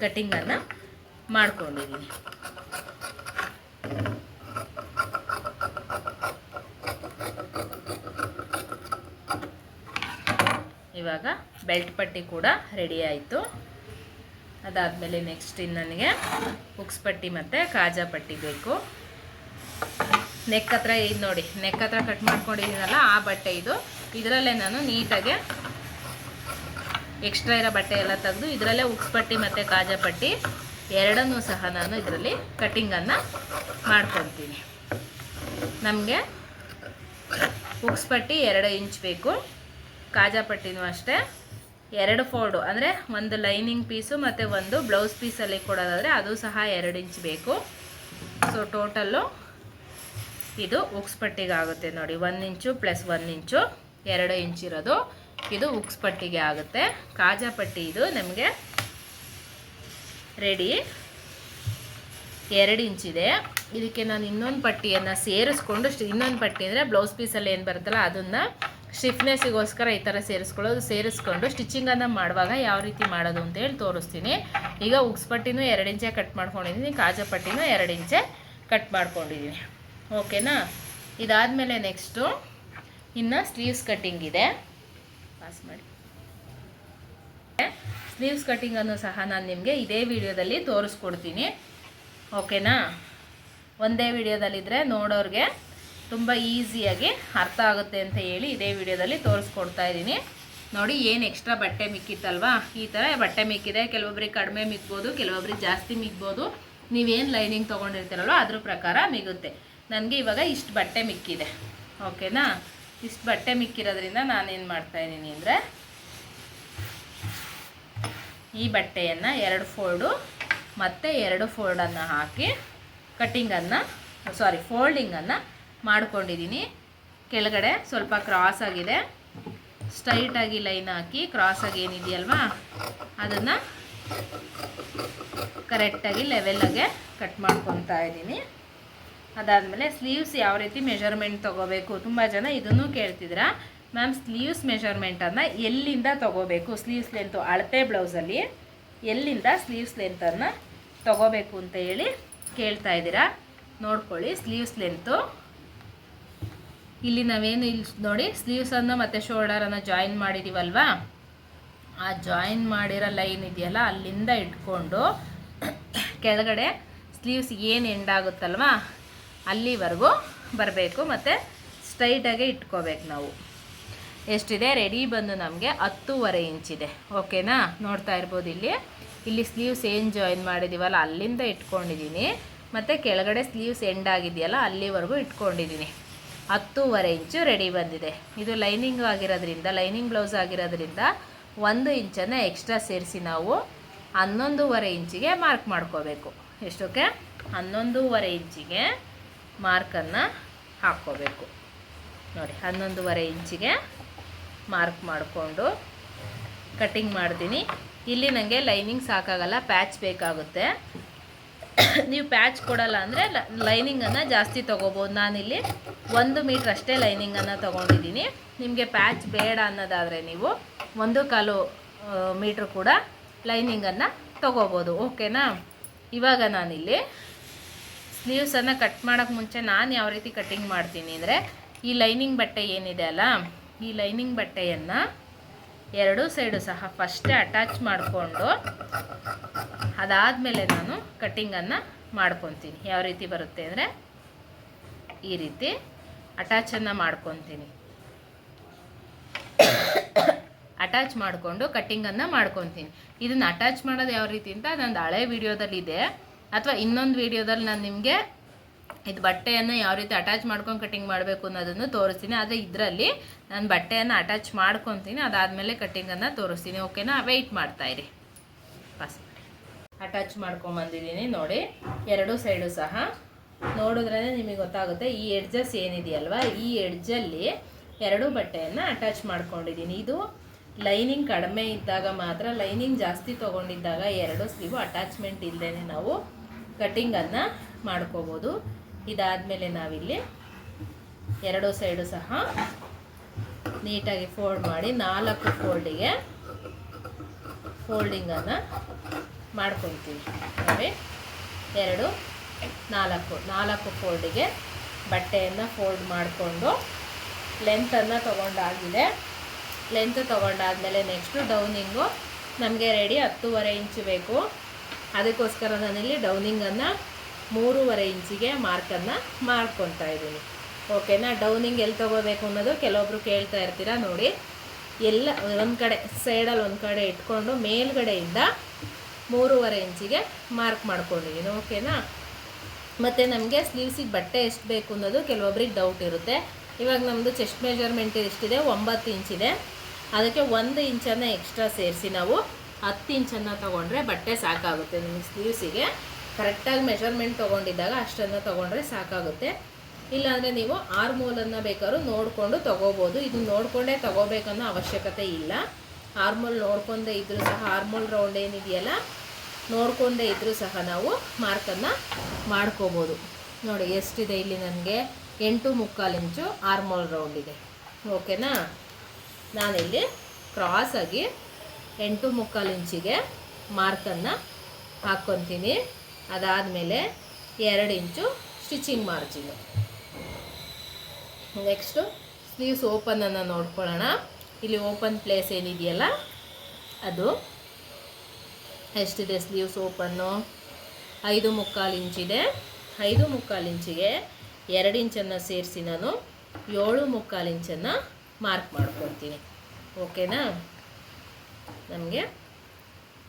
ಕಟಿಂಗನ್ನು ಮಾಡ್ಕೊಂಡಿದ್ದೀನಿ ಇವಾಗ ಬೆಲ್ಟ್ ಪಟ್ಟಿ ಕೂಡ ರೆಡಿ ಆಯಿತು. ಅದಾದಮೇಲೆ ನೆಕ್ಸ್ಟ್ ಇನ್ನು ನನಗೆ ಉಕ್ಸ್ ಪಟ್ಟಿ ಮತ್ತು ಕಾಜಾ ಪಟ್ಟಿ ಬೇಕು. ನೆಕ್ ಹತ್ರ ಇದು ನೋಡಿ ನೆಕ್ ಹತ್ರ ಕಟ್ ಮಾಡ್ಕೊಂಡಿದ್ದೀನಲ್ಲ, ಆ ಬಟ್ಟೆ ಇದು. ಇದರಲ್ಲೇ ನಾನು ನೀಟಾಗೆ ಎಕ್ಸ್ಟ್ರಾ ಇರೋ ಬಟ್ಟೆ ಎಲ್ಲ ತೆಗೆದು, ಇದರಲ್ಲೇ ಉಕ್ಸ್ ಪಟ್ಟಿ ಮತ್ತು ಕಾಜಾ ಪಟ್ಟಿ ಎರಡನ್ನೂ ಸಹ ನಾನು ಇದರಲ್ಲಿ ಕಟ್ಟಿಂಗನ್ನು ಮಾಡ್ಕೊತೀನಿ. ನಮಗೆ ಉಕ್ಸ್ ಪಟ್ಟಿ ಎರಡು ಇಂಚ್ ಬೇಕು. ಕಾಜಾ ಪಟ್ಟಿನೂ ಅಷ್ಟೇ. ಎರಡು ಫೋಲ್ಡು, ಅಂದರೆ ಒಂದು ಲೈನಿಂಗ್ ಪೀಸು ಮತ್ತು ಒಂದು ಬ್ಲೌಸ್ ಪೀಸಲ್ಲಿ ಕೊಡೋದಾದರೆ ಅದು ಸಹ ಎರಡು ಇಂಚ್ ಬೇಕು. ಸೊ ಟೋಟಲ್ಲು ಇದು ಉಕ್ಸ್ ಪಟ್ಟಿಗೆ ಆಗುತ್ತೆ ನೋಡಿ. ಒಂದು ಇಂಚು ಪ್ಲಸ್ ಒಂದು ಇಂಚು, ಎರಡು ಇಂಚ್ ಇರೋದು. ಇದು ಉಕ್ಸ್ ಪಟ್ಟಿಗೆ ಆಗುತ್ತೆ. ಕಾಜಾ ಪಟ್ಟಿ ಇದು ನಮಗೆ ರೆಡಿ. ಎರಡು ಇಂಚಿದೆ ಇದಕ್ಕೆ ನಾನು ಇನ್ನೊಂದು ಪಟ್ಟಿಯನ್ನು ಸೇರಿಸ್ಕೊಂಡು, ಇನ್ನೊಂದು ಪಟ್ಟಿ ಅಂದರೆ ಬ್ಲೌಸ್ ಪೀಸಲ್ಲಿ ಏನು ಬರುತ್ತಲ್ಲ ಅದನ್ನು ಸ್ಟಿಫ್ನೆಸ್ಸಿಗೋಸ್ಕರ ಈ ಥರ ಸೇರಿಸ್ಕೊಳ್ಳೋದು, ಸೇರಿಸ್ಕೊಂಡು ಸ್ಟಿಚಿಂಗನ್ನು ಮಾಡುವಾಗ ಯಾವ ರೀತಿ ಮಾಡೋದು ಅಂತೇಳಿ ತೋರಿಸ್ತೀನಿ. ಈಗ ಉಗ್ಸ್ಪಟ್ಟಿನೂ ಎರಡು ಇಂಚೆ ಕಟ್ ಮಾಡ್ಕೊಂಡಿದ್ದೀನಿ, ಕಾಜಾ ಪಟ್ಟಿನೂ ಎರಡು ಇಂಚೆ ಕಟ್ ಮಾಡ್ಕೊಂಡಿದ್ದೀನಿ. ಓಕೆನಾ? ಇದಾದಮೇಲೆ ನೆಕ್ಸ್ಟು, ಇನ್ನು ಸ್ಲೀವ್ಸ್ ಕಟ್ಟಿಂಗ್ ಇದೆ. ಪಾಸ್ ಮಾಡಿ. ಸ್ಲೀವ್ಸ್ ಕಟ್ಟಿಂಗನ್ನು ಸಹ ನಾನು ನಿಮಗೆ ಇದೇ ವಿಡಿಯೋದಲ್ಲಿ ತೋರಿಸ್ಕೊಡ್ತೀನಿ. ಓಕೆನಾ? ಒಂದೇ ವಿಡಿಯೋದಲ್ಲಿದ್ದರೆ ನೋಡೋರಿಗೆ ತುಂಬ ಈಸಿಯಾಗಿ ಅರ್ಥ ಆಗುತ್ತೆ ಅಂತ ಹೇಳಿ ಇದೇ ವಿಡಿಯೋದಲ್ಲಿ ತೋರಿಸ್ಕೊಡ್ತಾ ಇದ್ದೀನಿ. ನೋಡಿ, ಏನು ಎಕ್ಸ್ಟ್ರಾ ಬಟ್ಟೆ ಮಿಕ್ಕಿತ್ತಲ್ವಾ? ಈ ಥರ ಬಟ್ಟೆ ಮಿಕ್ಕಿದೆ. ಕೆಲವೊಬ್ರಿಗೆ ಕಡಿಮೆ ಮಿಕ್ಬೋದು, ಕೆಲವೊಬ್ರಿಗೆ ಜಾಸ್ತಿ ಮಿಗ್ಬೋದು ನೀವೇನು ಲೈನಿಂಗ್ ತೊಗೊಂಡಿರ್ತೀರಲ್ವ, ಅದ್ರ ಪ್ರಕಾರ ಮಿಗುತ್ತೆ. ನನಗೆ ಇವಾಗ ಇಷ್ಟು ಬಟ್ಟೆ ಮಿಕ್ಕಿದೆ. ಓಕೆನಾ? ಇಷ್ಟು ಬಟ್ಟೆ ಮಿಕ್ಕಿರೋದ್ರಿಂದ ನಾನೇನು ಮಾಡ್ತಾಯಿದ್ದೀನಿ ಅಂದರೆ, ಈ ಬಟ್ಟೆಯನ್ನು ಎರಡು ಫೋಲ್ಡು, ಮತ್ತು ಎರಡು ಫೋಲ್ಡನ್ನು ಹಾಕಿ ಕಟ್ಟಿಂಗನ್ನು ಸಾರಿ ಫೋಲ್ಡಿಂಗನ್ನು ಮಾಡ್ಕೊಂಡಿದ್ದೀನಿ ಕೆಳಗಡೆ ಸ್ವಲ್ಪ ಕ್ರಾಸ್ ಆಗಿದೆ. ಸ್ಟ್ರೈಟಾಗಿ ಲೈನ್ ಹಾಕಿ ಕ್ರಾಸಾಗಿ ಏನಿದೆಯಲ್ವಾ? ಅದನ್ನು ಕರೆಕ್ಟಾಗಿ ಲೆವೆಲ್ಲಾಗೆ ಕಟ್ ಮಾಡ್ಕೊತಾ ಇದ್ದೀನಿ ಅದಾದಮೇಲೆ ಸ್ಲೀವ್ಸ್ ಯಾವ ರೀತಿ ಮೆಷರ್ಮೆಂಟ್ ತೊಗೋಬೇಕು? ತುಂಬ ಜನ ಇದನ್ನು ಕೇಳ್ತಿದ್ರ? ಮ್ಯಾಮ್ ಸ್ಲೀವ್ಸ್ ಮೆಷರ್ಮೆಂಟನ್ನು ಎಲ್ಲಿಂದ ತೊಗೋಬೇಕು? ಸ್ಲೀವ್ಸ್ ಲೆಂತು ಅಳತೆ ಬ್ಲೌಸಲ್ಲಿ ಎಲ್ಲಿಂದ ಸ್ಲೀವ್ಸ್ ಲೆಂತನ್ನು ತೊಗೋಬೇಕು ಅಂತ ಹೇಳಿ ಕೇಳ್ತಾ ಇದ್ದೀರಾ ನೋಡ್ಕೊಳ್ಳಿ ಸ್ಲೀವ್ಸ್ ಲೆಂತು ಇಲ್ಲಿ ನಾವೇನು ಇಲ್ಲಿ ನೋಡಿ ಸ್ಲೀವ್ಸನ್ನು ಮತ್ತು ಶೋಲ್ಡರನ್ನು ಜಾಯಿನ್ ಮಾಡಿದ್ದೀವಲ್ವಾ ಆ ಜಾಯಿನ್ ಮಾಡಿರೋ ಲೈನ್ ಇದೆಯಲ್ಲ, ಅಲ್ಲಿಂದ ಇಟ್ಕೊಂಡು ಕೆಳಗಡೆ ಸ್ಲೀವ್ಸ್ ಏನು ಎಂಡ್ ಆಗುತ್ತಲ್ವಾ, ಅಲ್ಲಿವರೆಗೂ ಬರಬೇಕು ಮತ್ತು ಸ್ಟ್ರೈಟಾಗೆ ಇಟ್ಕೋಬೇಕು ನಾವು. ಎಷ್ಟಿದೆ? ರೆಡಿ ಬಂದು ನಮಗೆ ಹತ್ತೂವರೆ ಇಂಚಿದೆ ಓಕೆನಾ ನೋಡ್ತಾ ಇರ್ಬೋದು ಇಲ್ಲಿ. ಇಲ್ಲಿ ಸ್ಲೀವ್ಸ್ ಏನು ಜಾಯಿನ್ ಮಾಡಿದ್ದೀವಲ್ಲ ಅಲ್ಲಿಂದ ಇಟ್ಕೊಂಡಿದ್ದೀನಿ. ಮತ್ತು ಕೆಳಗಡೆ ಸ್ಲೀವ್ಸ್ ಎಂಡ್ ಆಗಿದೆಯಲ್ಲ, ಅಲ್ಲಿವರೆಗೂ ಇಟ್ಕೊಂಡಿದ್ದೀನಿ. ಹತ್ತೂವರೆ ಇಂಚು ರೆಡಿ ಬಂದಿದೆ. ಇದು ಲೈನಿಂಗ್ ಆಗಿರೋದ್ರಿಂದ ಲೈನಿಂಗ್ ಬ್ಲೌಸ್ ಆಗಿರೋದ್ರಿಂದ ಒಂದು ಇಂಚನ್ನು ಎಕ್ಸ್ಟ್ರಾ ಸೇರಿಸಿ ನಾವು ಹನ್ನೊಂದೂವರೆ ಇಂಚಿಗೆ ಮಾರ್ಕ್ ಮಾಡ್ಕೋಬೇಕು. ಎಷ್ಟಕ್ಕೆ ಹನ್ನೊಂದೂವರೆ ಇಂಚಿಗೆ ಮಾರ್ಕನ್ನು ಹಾಕ್ಕೋಬೇಕು. ನೋಡಿ, ಹನ್ನೊಂದೂವರೆ ಇಂಚಿಗೆ ಮಾರ್ಕ್ ಮಾಡಿಕೊಂಡು ಕಟ್ಟಿಂಗ್ ಮಾಡ್ತೀನಿ. ಇಲ್ಲಿ ನನಗೆ ಲೈನಿಂಗ್ ಸಾಕಾಗಲ್ಲ ಪ್ಯಾಚ್ ಬೇಕಾಗುತ್ತೆ. ನೀವು ಪ್ಯಾಚ್ ಕೊಡಲ್ಲ ಅಂದರೆ ಲೈನಿಂಗನ್ನು ಜಾಸ್ತಿ ತೊಗೋಬೋದು. ನಾನಿಲ್ಲಿ ಒಂದು ಮೀಟ್ರ್ ಅಷ್ಟೇ ಲೈನಿಂಗನ್ನು ತೊಗೊಂಡಿದ್ದೀನಿ. ನಿಮಗೆ ಪ್ಯಾಚ್ ಬೇಡ ಅನ್ನೋದಾದರೆ ನೀವು ಒಂದು ಕಾಲು ಮೀಟ್ರ್ ಕೂಡ ಲೈನಿಂಗನ್ನು ತೊಗೋಬೋದು. ಓಕೆನಾ ಇವಾಗ ನಾನಿಲ್ಲಿ ಸ್ಲೀವ್ಸನ್ನು ಕಟ್ ಮಾಡೋಕ್ಕೆ ಮುಂಚೆ ನಾನು ಯಾವ ರೀತಿ ಕಟ್ಟಿಂಗ್ ಮಾಡ್ತೀನಿ ಅಂದರೆ ಈ ಲೈನಿಂಗ್ ಬಟ್ಟೆ ಏನಿದೆ ಅಲ್ಲ, ಈ ಲೈನಿಂಗ್ ಬಟ್ಟೆಯನ್ನು ಎರಡೂ ಸೈಡು ಸಹ ಫಸ್ಟೇ ಅಟ್ಯಾಚ್ ಮಾಡಿಕೊಂಡು ಅದಾದಮೇಲೆ ನಾನು ಕಟ್ಟಿಂಗನ್ನು ಮಾಡ್ಕೊತೀನಿ. ಯಾವ ರೀತಿ ಬರುತ್ತೆ ಅಂದರೆ ಈ ರೀತಿ ಅಟ್ಯಾಚನ್ನು ಮಾಡ್ಕೊತೀನಿ. ಅಟ್ಯಾಚ್ ಮಾಡಿಕೊಂಡು ಕಟ್ಟಿಂಗನ್ನು ಮಾಡ್ಕೊತೀನಿ. ಇದನ್ನು ಅಟ್ಯಾಚ್ ಮಾಡೋದು ಯಾವ ರೀತಿ ಅಂತ ನಂದು ಹಳೆ ವಿಡಿಯೋದಲ್ಲಿದೆ ಅಥವಾ ಇನ್ನೊಂದು ವಿಡಿಯೋದಲ್ಲಿ ನಾನು ನಿಮಗೆ ಇದು ಬಟ್ಟೆಯನ್ನು ಯಾವ ರೀತಿ ಅಟ್ಯಾಚ್ ಮಾಡ್ಕೊಂಡು ಕಟ್ಟಿಂಗ್ ಮಾಡಬೇಕು ಅನ್ನೋದನ್ನು ತೋರಿಸ್ತೀನಿ. ಆದರೆ ಇದರಲ್ಲಿ ನಾನು ಬಟ್ಟೆಯನ್ನು ಅಟ್ಯಾಚ್ ಮಾಡ್ಕೊತೀನಿ. ಅದಾದಮೇಲೆ ಕಟ್ಟಿಂಗನ್ನು ತೋರಿಸ್ತೀನಿ. ಓಕೆನಾ ವೆಯ್ಟ್ ಮಾಡ್ತಾಯಿರಿ ಪಾಸ್ ಅಟ್ಯಾಚ್ ಮಾಡ್ಕೊಂಬಂದಿದ್ದೀನಿ ನೋಡಿ. ಎರಡೂ ಸೈಡು ಸಹ. ನೋಡಿದ್ರೇ ನಿಮಗೆ ಗೊತ್ತಾಗುತ್ತೆ. ಈ ಎಡ್ಜಸ್ ಏನಿದೆಯಲ್ವಾ? ಈ ಎಡ್ಜಲ್ಲಿ ಎರಡು ಬಟ್ಟೆಯನ್ನು ಅಟ್ಯಾಚ್ ಮಾಡ್ಕೊಂಡಿದ್ದೀನಿ. ಇದು ಲೈನಿಂಗ್ ಕಡಿಮೆ ಇದ್ದಾಗ ಮಾತ್ರ ಲೈನಿಂಗ್ ಜಾಸ್ತಿ ತೊಗೊಂಡಿದ್ದಾಗ ಎರಡು ಸ್ಲೀವು ಅಟ್ಯಾಚ್ಮೆಂಟ್ ಇಲ್ಲದೇ ನಾವು ಕಟ್ಟಿಂಗನ್ನು ಮಾಡ್ಕೋಬೋದು. ಇದಾದಮೇಲೆ ನಾವಿಲ್ಲಿ ಎರಡು ಸೈಡು ಸಹ ನೀಟಾಗಿ ಫೋಲ್ಡ್ ಮಾಡಿ ನಾಲ್ಕು ಫೋಲ್ಡಿಗೆ ಫೋಲ್ಡಿಂಗನ್ನು ಮಾಡ್ಕೊತೀವಿ ನೋಡಿ ಎರಡು, ನಾಲ್ಕು ನಾಲ್ಕು ಫೋಲ್ಡಿಗೆ ಬಟ್ಟೆಯನ್ನು ಫೋಲ್ಡ್ ಮಾಡಿಕೊಂಡು ಲೆಂತನ್ನು ತೊಗೊಂಡಾಗಿದೆ. ಲೆಂತ್ ತೊಗೊಂಡಾದಮೇಲೆ ನೆಕ್ಸ್ಟು ಡೌನಿಂಗು ನಮಗೆ ರೆಡಿ ಹತ್ತೂವರೆ ಇಂಚು ಬೇಕು. ಅದಕ್ಕೋಸ್ಕರ ನಾನಿಲ್ಲಿ ಡೌನಿಂಗನ್ನು ಮೂರುವರೆ ಇಂಚಿಗೆ ಮಾರ್ಕನ್ನು ಮಾಡ್ಕೊತಾ ಇದ್ದೀನಿ. ಓಕೆನಾ ಡೌನಿಂಗ್ ಎಲ್ಲಿ ತೊಗೋಬೇಕು ಅನ್ನೋದು ಕೆಲವೊಬ್ರು ಕೇಳ್ತಾ ಇರ್ತೀರ ನೋಡಿ. ಎಲ್ಲ, ಒಂದು ಕಡೆ ಸೈಡಲ್ಲಿ ಒಂದು ಕಡೆ ಇಟ್ಕೊಂಡು ಮೇಲ್ಗಡೆಯಿಂದ ಮೂರುವರೆ ಇಂಚಿಗೆ ಮಾರ್ಕ್ ಮಾಡ್ಕೊಂಡಿದ್ದೀನಿ. ಓಕೆನಾ ಮತ್ತು ನಮಗೆ ಸ್ಲೀವ್ಸಿಗೆ ಬಟ್ಟೆ ಎಷ್ಟು ಬೇಕು ಅನ್ನೋದು ಕೆಲವೊಬ್ರಿಗೆ ಡೌಟ್ ಇರುತ್ತೆ. ಇವಾಗ ನಮ್ಮದು ಚೆಸ್ಟ್ ಮೆಜರ್ಮೆಂಟ್ ಎಷ್ಟಿದೆ? ಒಂಬತ್ತು ಇಂಚಿದೆ. ಅದಕ್ಕೆ ಒಂದು ಇಂಚನ್ನು ಎಕ್ಸ್ಟ್ರಾ ಸೇರಿಸಿ ನಾವು ಹತ್ತು ಇಂಚನ್ನು ತೊಗೊಂಡ್ರೆ ಬಟ್ಟೆ ಸಾಕಾಗುತ್ತೆ ನಿಮಗೆ ಸ್ಲೀವ್ಸಿಗೆ. ಕರೆಕ್ಟಾಗಿ ಮೆಷರ್ಮೆಂಟ್ ತೊಗೊಂಡಿದ್ದಾಗ ಅಷ್ಟನ್ನು ತೊಗೊಂಡ್ರೆ ಸಾಕಾಗುತ್ತೆ. ಇಲ್ಲಾಂದರೆ ನೀವು ಆರು ಮೂಲನ್ನು ಬೇಕಾದ್ರೂ ನೋಡಿಕೊಂಡು ತೊಗೋಬೋದು. ಇದು ನೋಡಿಕೊಂಡೇ ತೊಗೋಬೇಕನ್ನೋ ಅವಶ್ಯಕತೆ ಇಲ್ಲ. ಆರ್ಮೋಲ್ ನೋಡ್ಕೊಂಡೇ ಇದ್ದರೂ ಸಹ ಆರ್ಮೋಲ್ ರೌಂಡ್ ಏನಿದೆಯಲ್ಲ, ನೋಡ್ಕೊಂಡೇ ಇದ್ದರೂ ಸಹ ನಾವು ಮಾರ್ಕನ್ನು ಮಾಡ್ಕೋಬೋದು. ನೋಡಿ, ಎಷ್ಟಿದೆ ಇಲ್ಲಿ ನನಗೆ? ಎಂಟು ಮುಕ್ಕಾಲು ಇಂಚು ಆರ್ಮೋಲ್ ರೌಂಡ್ ಇದೆ. ಓಕೆನಾ? ನಾನಿಲ್ಲಿ ಕ್ರಾಸಾಗಿ ಎಂಟು ಮುಕ್ಕಾಲು ಇಂಚಿಗೆ ಮಾರ್ಕನ್ನು ಹಾಕ್ಕೊತೀನಿ. ಅದಾದಮೇಲೆ ಎರಡು ಇಂಚು ಸ್ಟಿಚಿಂಗ್ ಮಾರ್ಜಿನು. ನೆಕ್ಸ್ಟು ಸ್ಲೀವ್ಸ್ ಓಪನನ್ನು ನೋಡ್ಕೊಳ್ಳೋಣ. ಇಲ್ಲಿ ಓಪನ್ ಪ್ಲೇಸ್ ಏನಿದೆಯಲ್ಲ, ಅದು ಎಷ್ಟಿದೆ ಸ್ಲೀವ್ಸ್ ಓಪನ್ನು? ಐದು ಮುಕ್ಕಾಲು ಇಂಚಿದೆ. ಐದು ಮುಕ್ಕಾಲು ಇಂಚಿಗೆ ಎರಡು ಇಂಚನ್ನು ಸೇರಿಸಿ ನಾನು ಏಳು ಮುಕ್ಕಾಲು ಇಂಚನ್ನು ಮಾರ್ಕ್ ಮಾಡ್ಕೊತೀನಿ ಓಕೆನಾ? ನಮಗೆ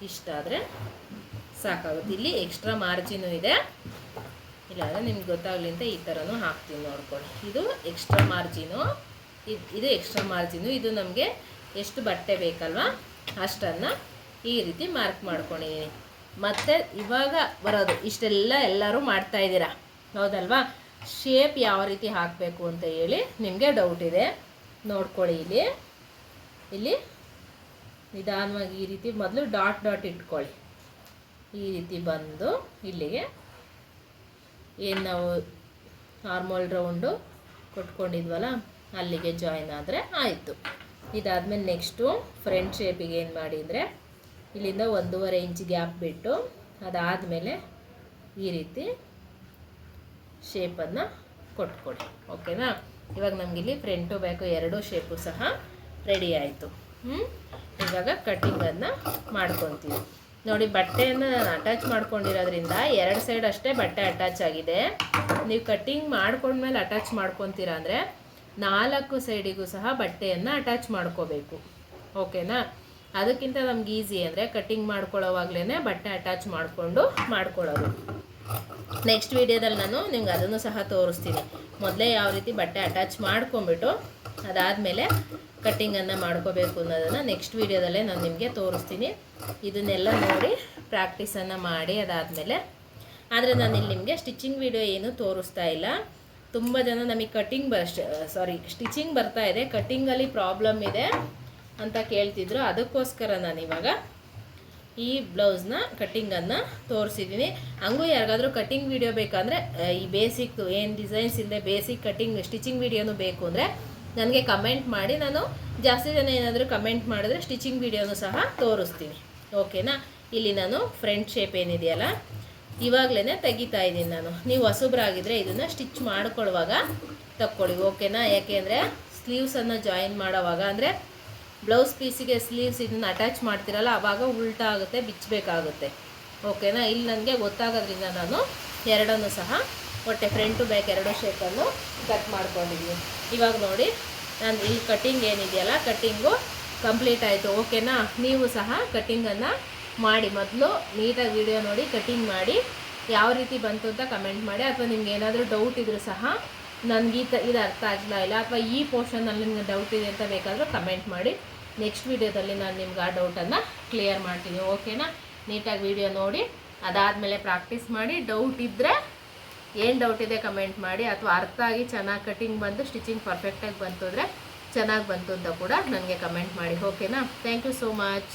ಇಷ್ಟ ಆದರೆ ಸಾಕಾಗುತ್ತೆ. ಇಲ್ಲಿ ಎಕ್ಸ್ಟ್ರಾ ಮಾರ್ಜಿನು ಇದೆ. ಇಲ್ಲಾಂದರೆ ನಿಮ್ಗೆ ಗೊತ್ತಾಗಲಿ ಅಂತ ಈ ಥರನೂ ಹಾಕ್ತೀನಿ ನೋಡ್ಕೊಳ್ಳಿ. ಇದು ಎಕ್ಸ್ಟ್ರಾ ಮಾರ್ಜಿನು ಇದು ಇದು ಎಕ್ಸ್ಟ್ರಾ ಮಾರ್ಜಿನು ಇದು ನಮಗೆ ಎಷ್ಟು ಬಟ್ಟೆ ಬೇಕಲ್ವಾ? ಅಷ್ಟನ್ನು ಈ ರೀತಿ ಮಾರ್ಕ್ ಮಾಡ್ಕೊಂಡಿದ್ದೀನಿ ಮತ್ತು ಇವಾಗ ಬರೋದು, ಇಷ್ಟೆಲ್ಲ ಎಲ್ಲರೂ ಮಾಡ್ತಾ ಇದ್ದೀರಾ? ಹೌದಲ್ವಾ? ಶೇಪ್ ಯಾವ ರೀತಿ ಹಾಕಬೇಕು ಅಂತ ಹೇಳಿ ನಿಮಗೆ ಡೌಟ್ ಇದೆ. ನೋಡ್ಕೊಳ್ಳಿ ಇಲ್ಲಿ. ಇಲ್ಲಿ ನಿಧಾನವಾಗಿ ಈ ರೀತಿ ಮೊದಲು ಡಾಟ್ ಡಾಟ್ ಇಟ್ಕೊಳ್ಳಿ. ಈ ರೀತಿ ಬಂದು ಇಲ್ಲಿಗೆ ಏನು ನಾವು ನಾರ್ಮಲ್ ರೌಂಡು ಕೊಟ್ಕೊಂಡಿದ್ವಲ್ಲ, ಅಲ್ಲಿಗೆ ಜಾಯಿನ್ ಆದರೆ ಆಯಿತು. ಇದಾದಮೇಲೆ ನೆಕ್ಸ್ಟು ಫ್ರಂಟ್ ಶೇಪಿಗೆ ಏನು ಮಾಡಿ ಅಂದರೆ ಇಲ್ಲಿಂದ ಒಂದೂವರೆ ಇಂಚ್ ಗ್ಯಾಪ್ ಬಿಟ್ಟು ಅದಾದಮೇಲೆ ಈ ರೀತಿ ಶೇಪನ್ನು ಕೊಟ್ಕೊಡಿ ಓಕೆನಾ ಇವಾಗ ನಮಗಿಲ್ಲಿ ಫ್ರಂಟು ಬ್ಯಾಕು ಎರಡೂ ಶೇಪು ಸಹ ರೆಡಿ ಆಯಿತು. ಹ್ಞೂ ಇವಾಗ ಕಟ್ಟಿಂಗನ್ನು ಮಾಡ್ಕೊತೀವಿ. ನೋಡಿ, ಬಟ್ಟೆಯನ್ನು ನಾನು ಅಟ್ಯಾಚ್ ಮಾಡ್ಕೊಂಡಿರೋದ್ರಿಂದ ಎರಡು ಸೈಡ್ ಅಷ್ಟೇ ಬಟ್ಟೆ ಅಟ್ಯಾಚ್ ಆಗಿದೆ. ನೀವು ಕಟ್ಟಿಂಗ್ ಮಾಡ್ಕೊಂಡ್ಮೇಲೆ ಅಟ್ಯಾಚ್ ಮಾಡ್ಕೊತೀರ ಅಂದರೆ ನಾಲ್ಕು ಸೈಡಿಗೂ ಸಹ ಬಟ್ಟೆಯನ್ನು ಅಟ್ಯಾಚ್ ಮಾಡ್ಕೋಬೇಕು. ಓಕೆನಾ ಅದಕ್ಕಿಂತ ನಮ್ಗೆ ಈಸಿ ಅಂದರೆ ಕಟ್ಟಿಂಗ್ ಮಾಡ್ಕೊಳ್ಳೋವಾಗ್ಲೇ ಬಟ್ಟೆ ಅಟ್ಯಾಚ್ ಮಾಡಿಕೊಂಡು ಮಾಡ್ಕೊಳ್ಳೋದು. ನೆಕ್ಸ್ಟ್ ವೀಡಿಯೋದಲ್ಲಿ ನಾನು ನಿಮ್ಗೆ ಅದನ್ನು ಸಹ ತೋರಿಸ್ತೀನಿ. ಮೊದಲೇ ಯಾವ ರೀತಿ ಬಟ್ಟೆ ಅಟ್ಯಾಚ್ ಮಾಡ್ಕೊಂಬಿಟ್ಟು ಅದಾದಮೇಲೆ ಕಟ್ಟಿಂಗನ್ನು ಮಾಡ್ಕೋಬೇಕು ಅನ್ನೋದನ್ನು ನೆಕ್ಸ್ಟ್ ವೀಡಿಯೋದಲ್ಲೇ ನಾನು ನಿಮಗೆ ತೋರಿಸ್ತೀನಿ. ಇದನ್ನೆಲ್ಲ ನೋಡಿ ಪ್ರಾಕ್ಟೀಸನ್ನು ಮಾಡಿ ಅದಾದಮೇಲೆ. ಆದರೆ ನಾನು ಇಲ್ಲಿ ನಿಮಗೆ ಸ್ಟಿಚಿಂಗ್ ವೀಡಿಯೋ ಏನು ತೋರಿಸ್ತಾ ಇಲ್ಲ. ತುಂಬ ಜನ ನಮಗೆ ಕಟ್ಟಿಂಗ್ ಬರ್ ಸಾರಿ ಸ್ಟಿಚಿಂಗ್ ಬರ್ತಾ ಇದೆ. ಕಟ್ಟಿಂಗಲ್ಲಿ ಪ್ರಾಬ್ಲಮ್ ಇದೆ ಅಂತ ಕೇಳ್ತಿದ್ರು. ಅದಕ್ಕೋಸ್ಕರ ನಾನು ಇವಾಗ ಈ ಬ್ಲೌಸ್ನ ಕಟ್ಟಿಂಗನ್ನು ತೋರಿಸಿದ್ದೀನಿ ಹಂಗೂ ಯಾರಿಗಾದರೂ ಕಟ್ಟಿಂಗ್ ವೀಡಿಯೋ ಬೇಕಂದರೆ, ಈ ಬೇಸಿಕ್ ಏನು ಡಿಸೈನ್ಸ್ ಇಲ್ಲದೆ ಬೇಸಿಕ್ ಕಟ್ಟಿಂಗ್ ಸ್ಟಿಚಿಂಗ್ ವೀಡಿಯೋನು ಬೇಕು ಅಂದರೆ ನನಗೆ ಕಮೆಂಟ್ ಮಾಡಿ, ನಾನು ಜಾಸ್ತಿ ಜನ ಏನಾದರೂ ಕಮೆಂಟ್ ಮಾಡಿದ್ರೆ ಸ್ಟಿಚಿಂಗ್ ವಿಡಿಯೋನು ಸಹ ತೋರಿಸ್ತೀನಿ. ಓಕೆನಾ ಇಲ್ಲಿ ನಾನು ಫ್ರಂಟ್ ಶೇಪ್ ಏನಿದೆಯಲ್ಲ ಇವಾಗಲೇ ತೆಗಿತಾ ಇದ್ದೀನಿ ನಾನು. ನೀವು ಹೊಸಬ್ರಾಗಿದ್ದರೆ ಇದನ್ನು ಸ್ಟಿಚ್ ಮಾಡ್ಕೊಳ್ಳುವಾಗ ತಕ್ಕೊಳ್ಳಿ ಓಕೆನಾ ಯಾಕೆಂದರೆ ಸ್ಲೀವ್ಸನ್ನು ಜಾಯಿನ್ ಮಾಡೋವಾಗ, ಅಂದರೆ ಬ್ಲೌಸ್ ಪೀಸಿಗೆ ಸ್ಲೀವ್ಸ್ ಇದನ್ನು ಅಟ್ಯಾಚ್ ಮಾಡ್ತಿರಲ್ಲ ಆವಾಗ ಉಲ್ಟಾ ಆಗುತ್ತೆ ಬಿಚ್ಚಬೇಕಾಗುತ್ತೆ ಓಕೆನಾ ಇಲ್ಲಿ ನನಗೆ ಗೊತ್ತಾಗೋದ್ರಿಂದ ನಾನು ಎರಡನ್ನು ಸಹ ಹೊಟ್ಟೆ ಫ್ರಂಟು ಬ್ಯಾಕ್ ಎರಡು ಶೇಪನ್ನು ಕಟ್ ಮಾಡ್ಕೊಂಡಿದ್ದೀನಿ ಇವಾಗ ನೋಡಿ, ನಾನು ಈ ಕಟ್ಟಿಂಗ್ ಏನಿದೆಯಲ್ಲ ಕಟ್ಟಿಂಗು ಕಂಪ್ಲೀಟ್ ಆಯಿತು. ಓಕೆನಾ ನೀವು ಸಹ ಕಟ್ಟಿಂಗನ್ನು ಮಾಡಿ. ಮೊದಲು ನೀಟಾಗಿ ವಿಡಿಯೋ ನೋಡಿ ಕಟ್ಟಿಂಗ್ ಮಾಡಿ, ಯಾವ ರೀತಿ ಬಂತು ಅಂತ ಕಮೆಂಟ್ ಮಾಡಿ. ಅಥವಾ ನಿಮ್ಗೆ ಏನಾದರೂ ಡೌಟ್ ಇದ್ದರೂ ಸಹ ನನಗೆ ಈ ತ, ಇದು ಅರ್ಥ ಆಗಲಿಲ್ಲ ಇಲ್ಲ. ಅಥವಾ ಈ ಪೋರ್ಷನಲ್ಲಿ ನಿಮ್ಗೆ ಡೌಟ್ ಇದೆ ಅಂತ ಬೇಕಾದರೂ ಕಮೆಂಟ್ ಮಾಡಿ. ನೆಕ್ಸ್ಟ್ ವೀಡಿಯೋದಲ್ಲಿ ನಾನು ನಿಮ್ಗೆ ಆ ಡೌಟನ್ನು ಕ್ಲಿಯರ್ ಮಾಡ್ತೀನಿ. ಓಕೆನಾ ನೀಟಾಗಿ ವಿಡಿಯೋ ನೋಡಿ, ಅದಾದಮೇಲೆ ಪ್ರಾಕ್ಟೀಸ್ ಮಾಡಿ. ಡೌಟ್ ಇದ್ದರೆ ಏನು ಡೌಟ್ ಇದೆ ಕಮೆಂಟ್ ಮಾಡಿ ಅಥವಾ ಅರ್ಥ ಆಗಿ ಚೆನ್ನಾಗಿ ಕಟಿಂಗ್ ಬಂದು ಸ್ಟಿಚಿಂಗ್ ಪರ್ಫೆಕ್ಟಾಗಿ ಬಂತು ಅಂದರೆ ಚೆನ್ನಾಗಿ ಬಂತು ಅಂತ ಕೂಡ ನನಗೆ ಕಮೆಂಟ್ ಮಾಡಿ ಓಕೆನಾ ಥ್ಯಾಂಕ್ ಯು ಸೋ ಮಚ್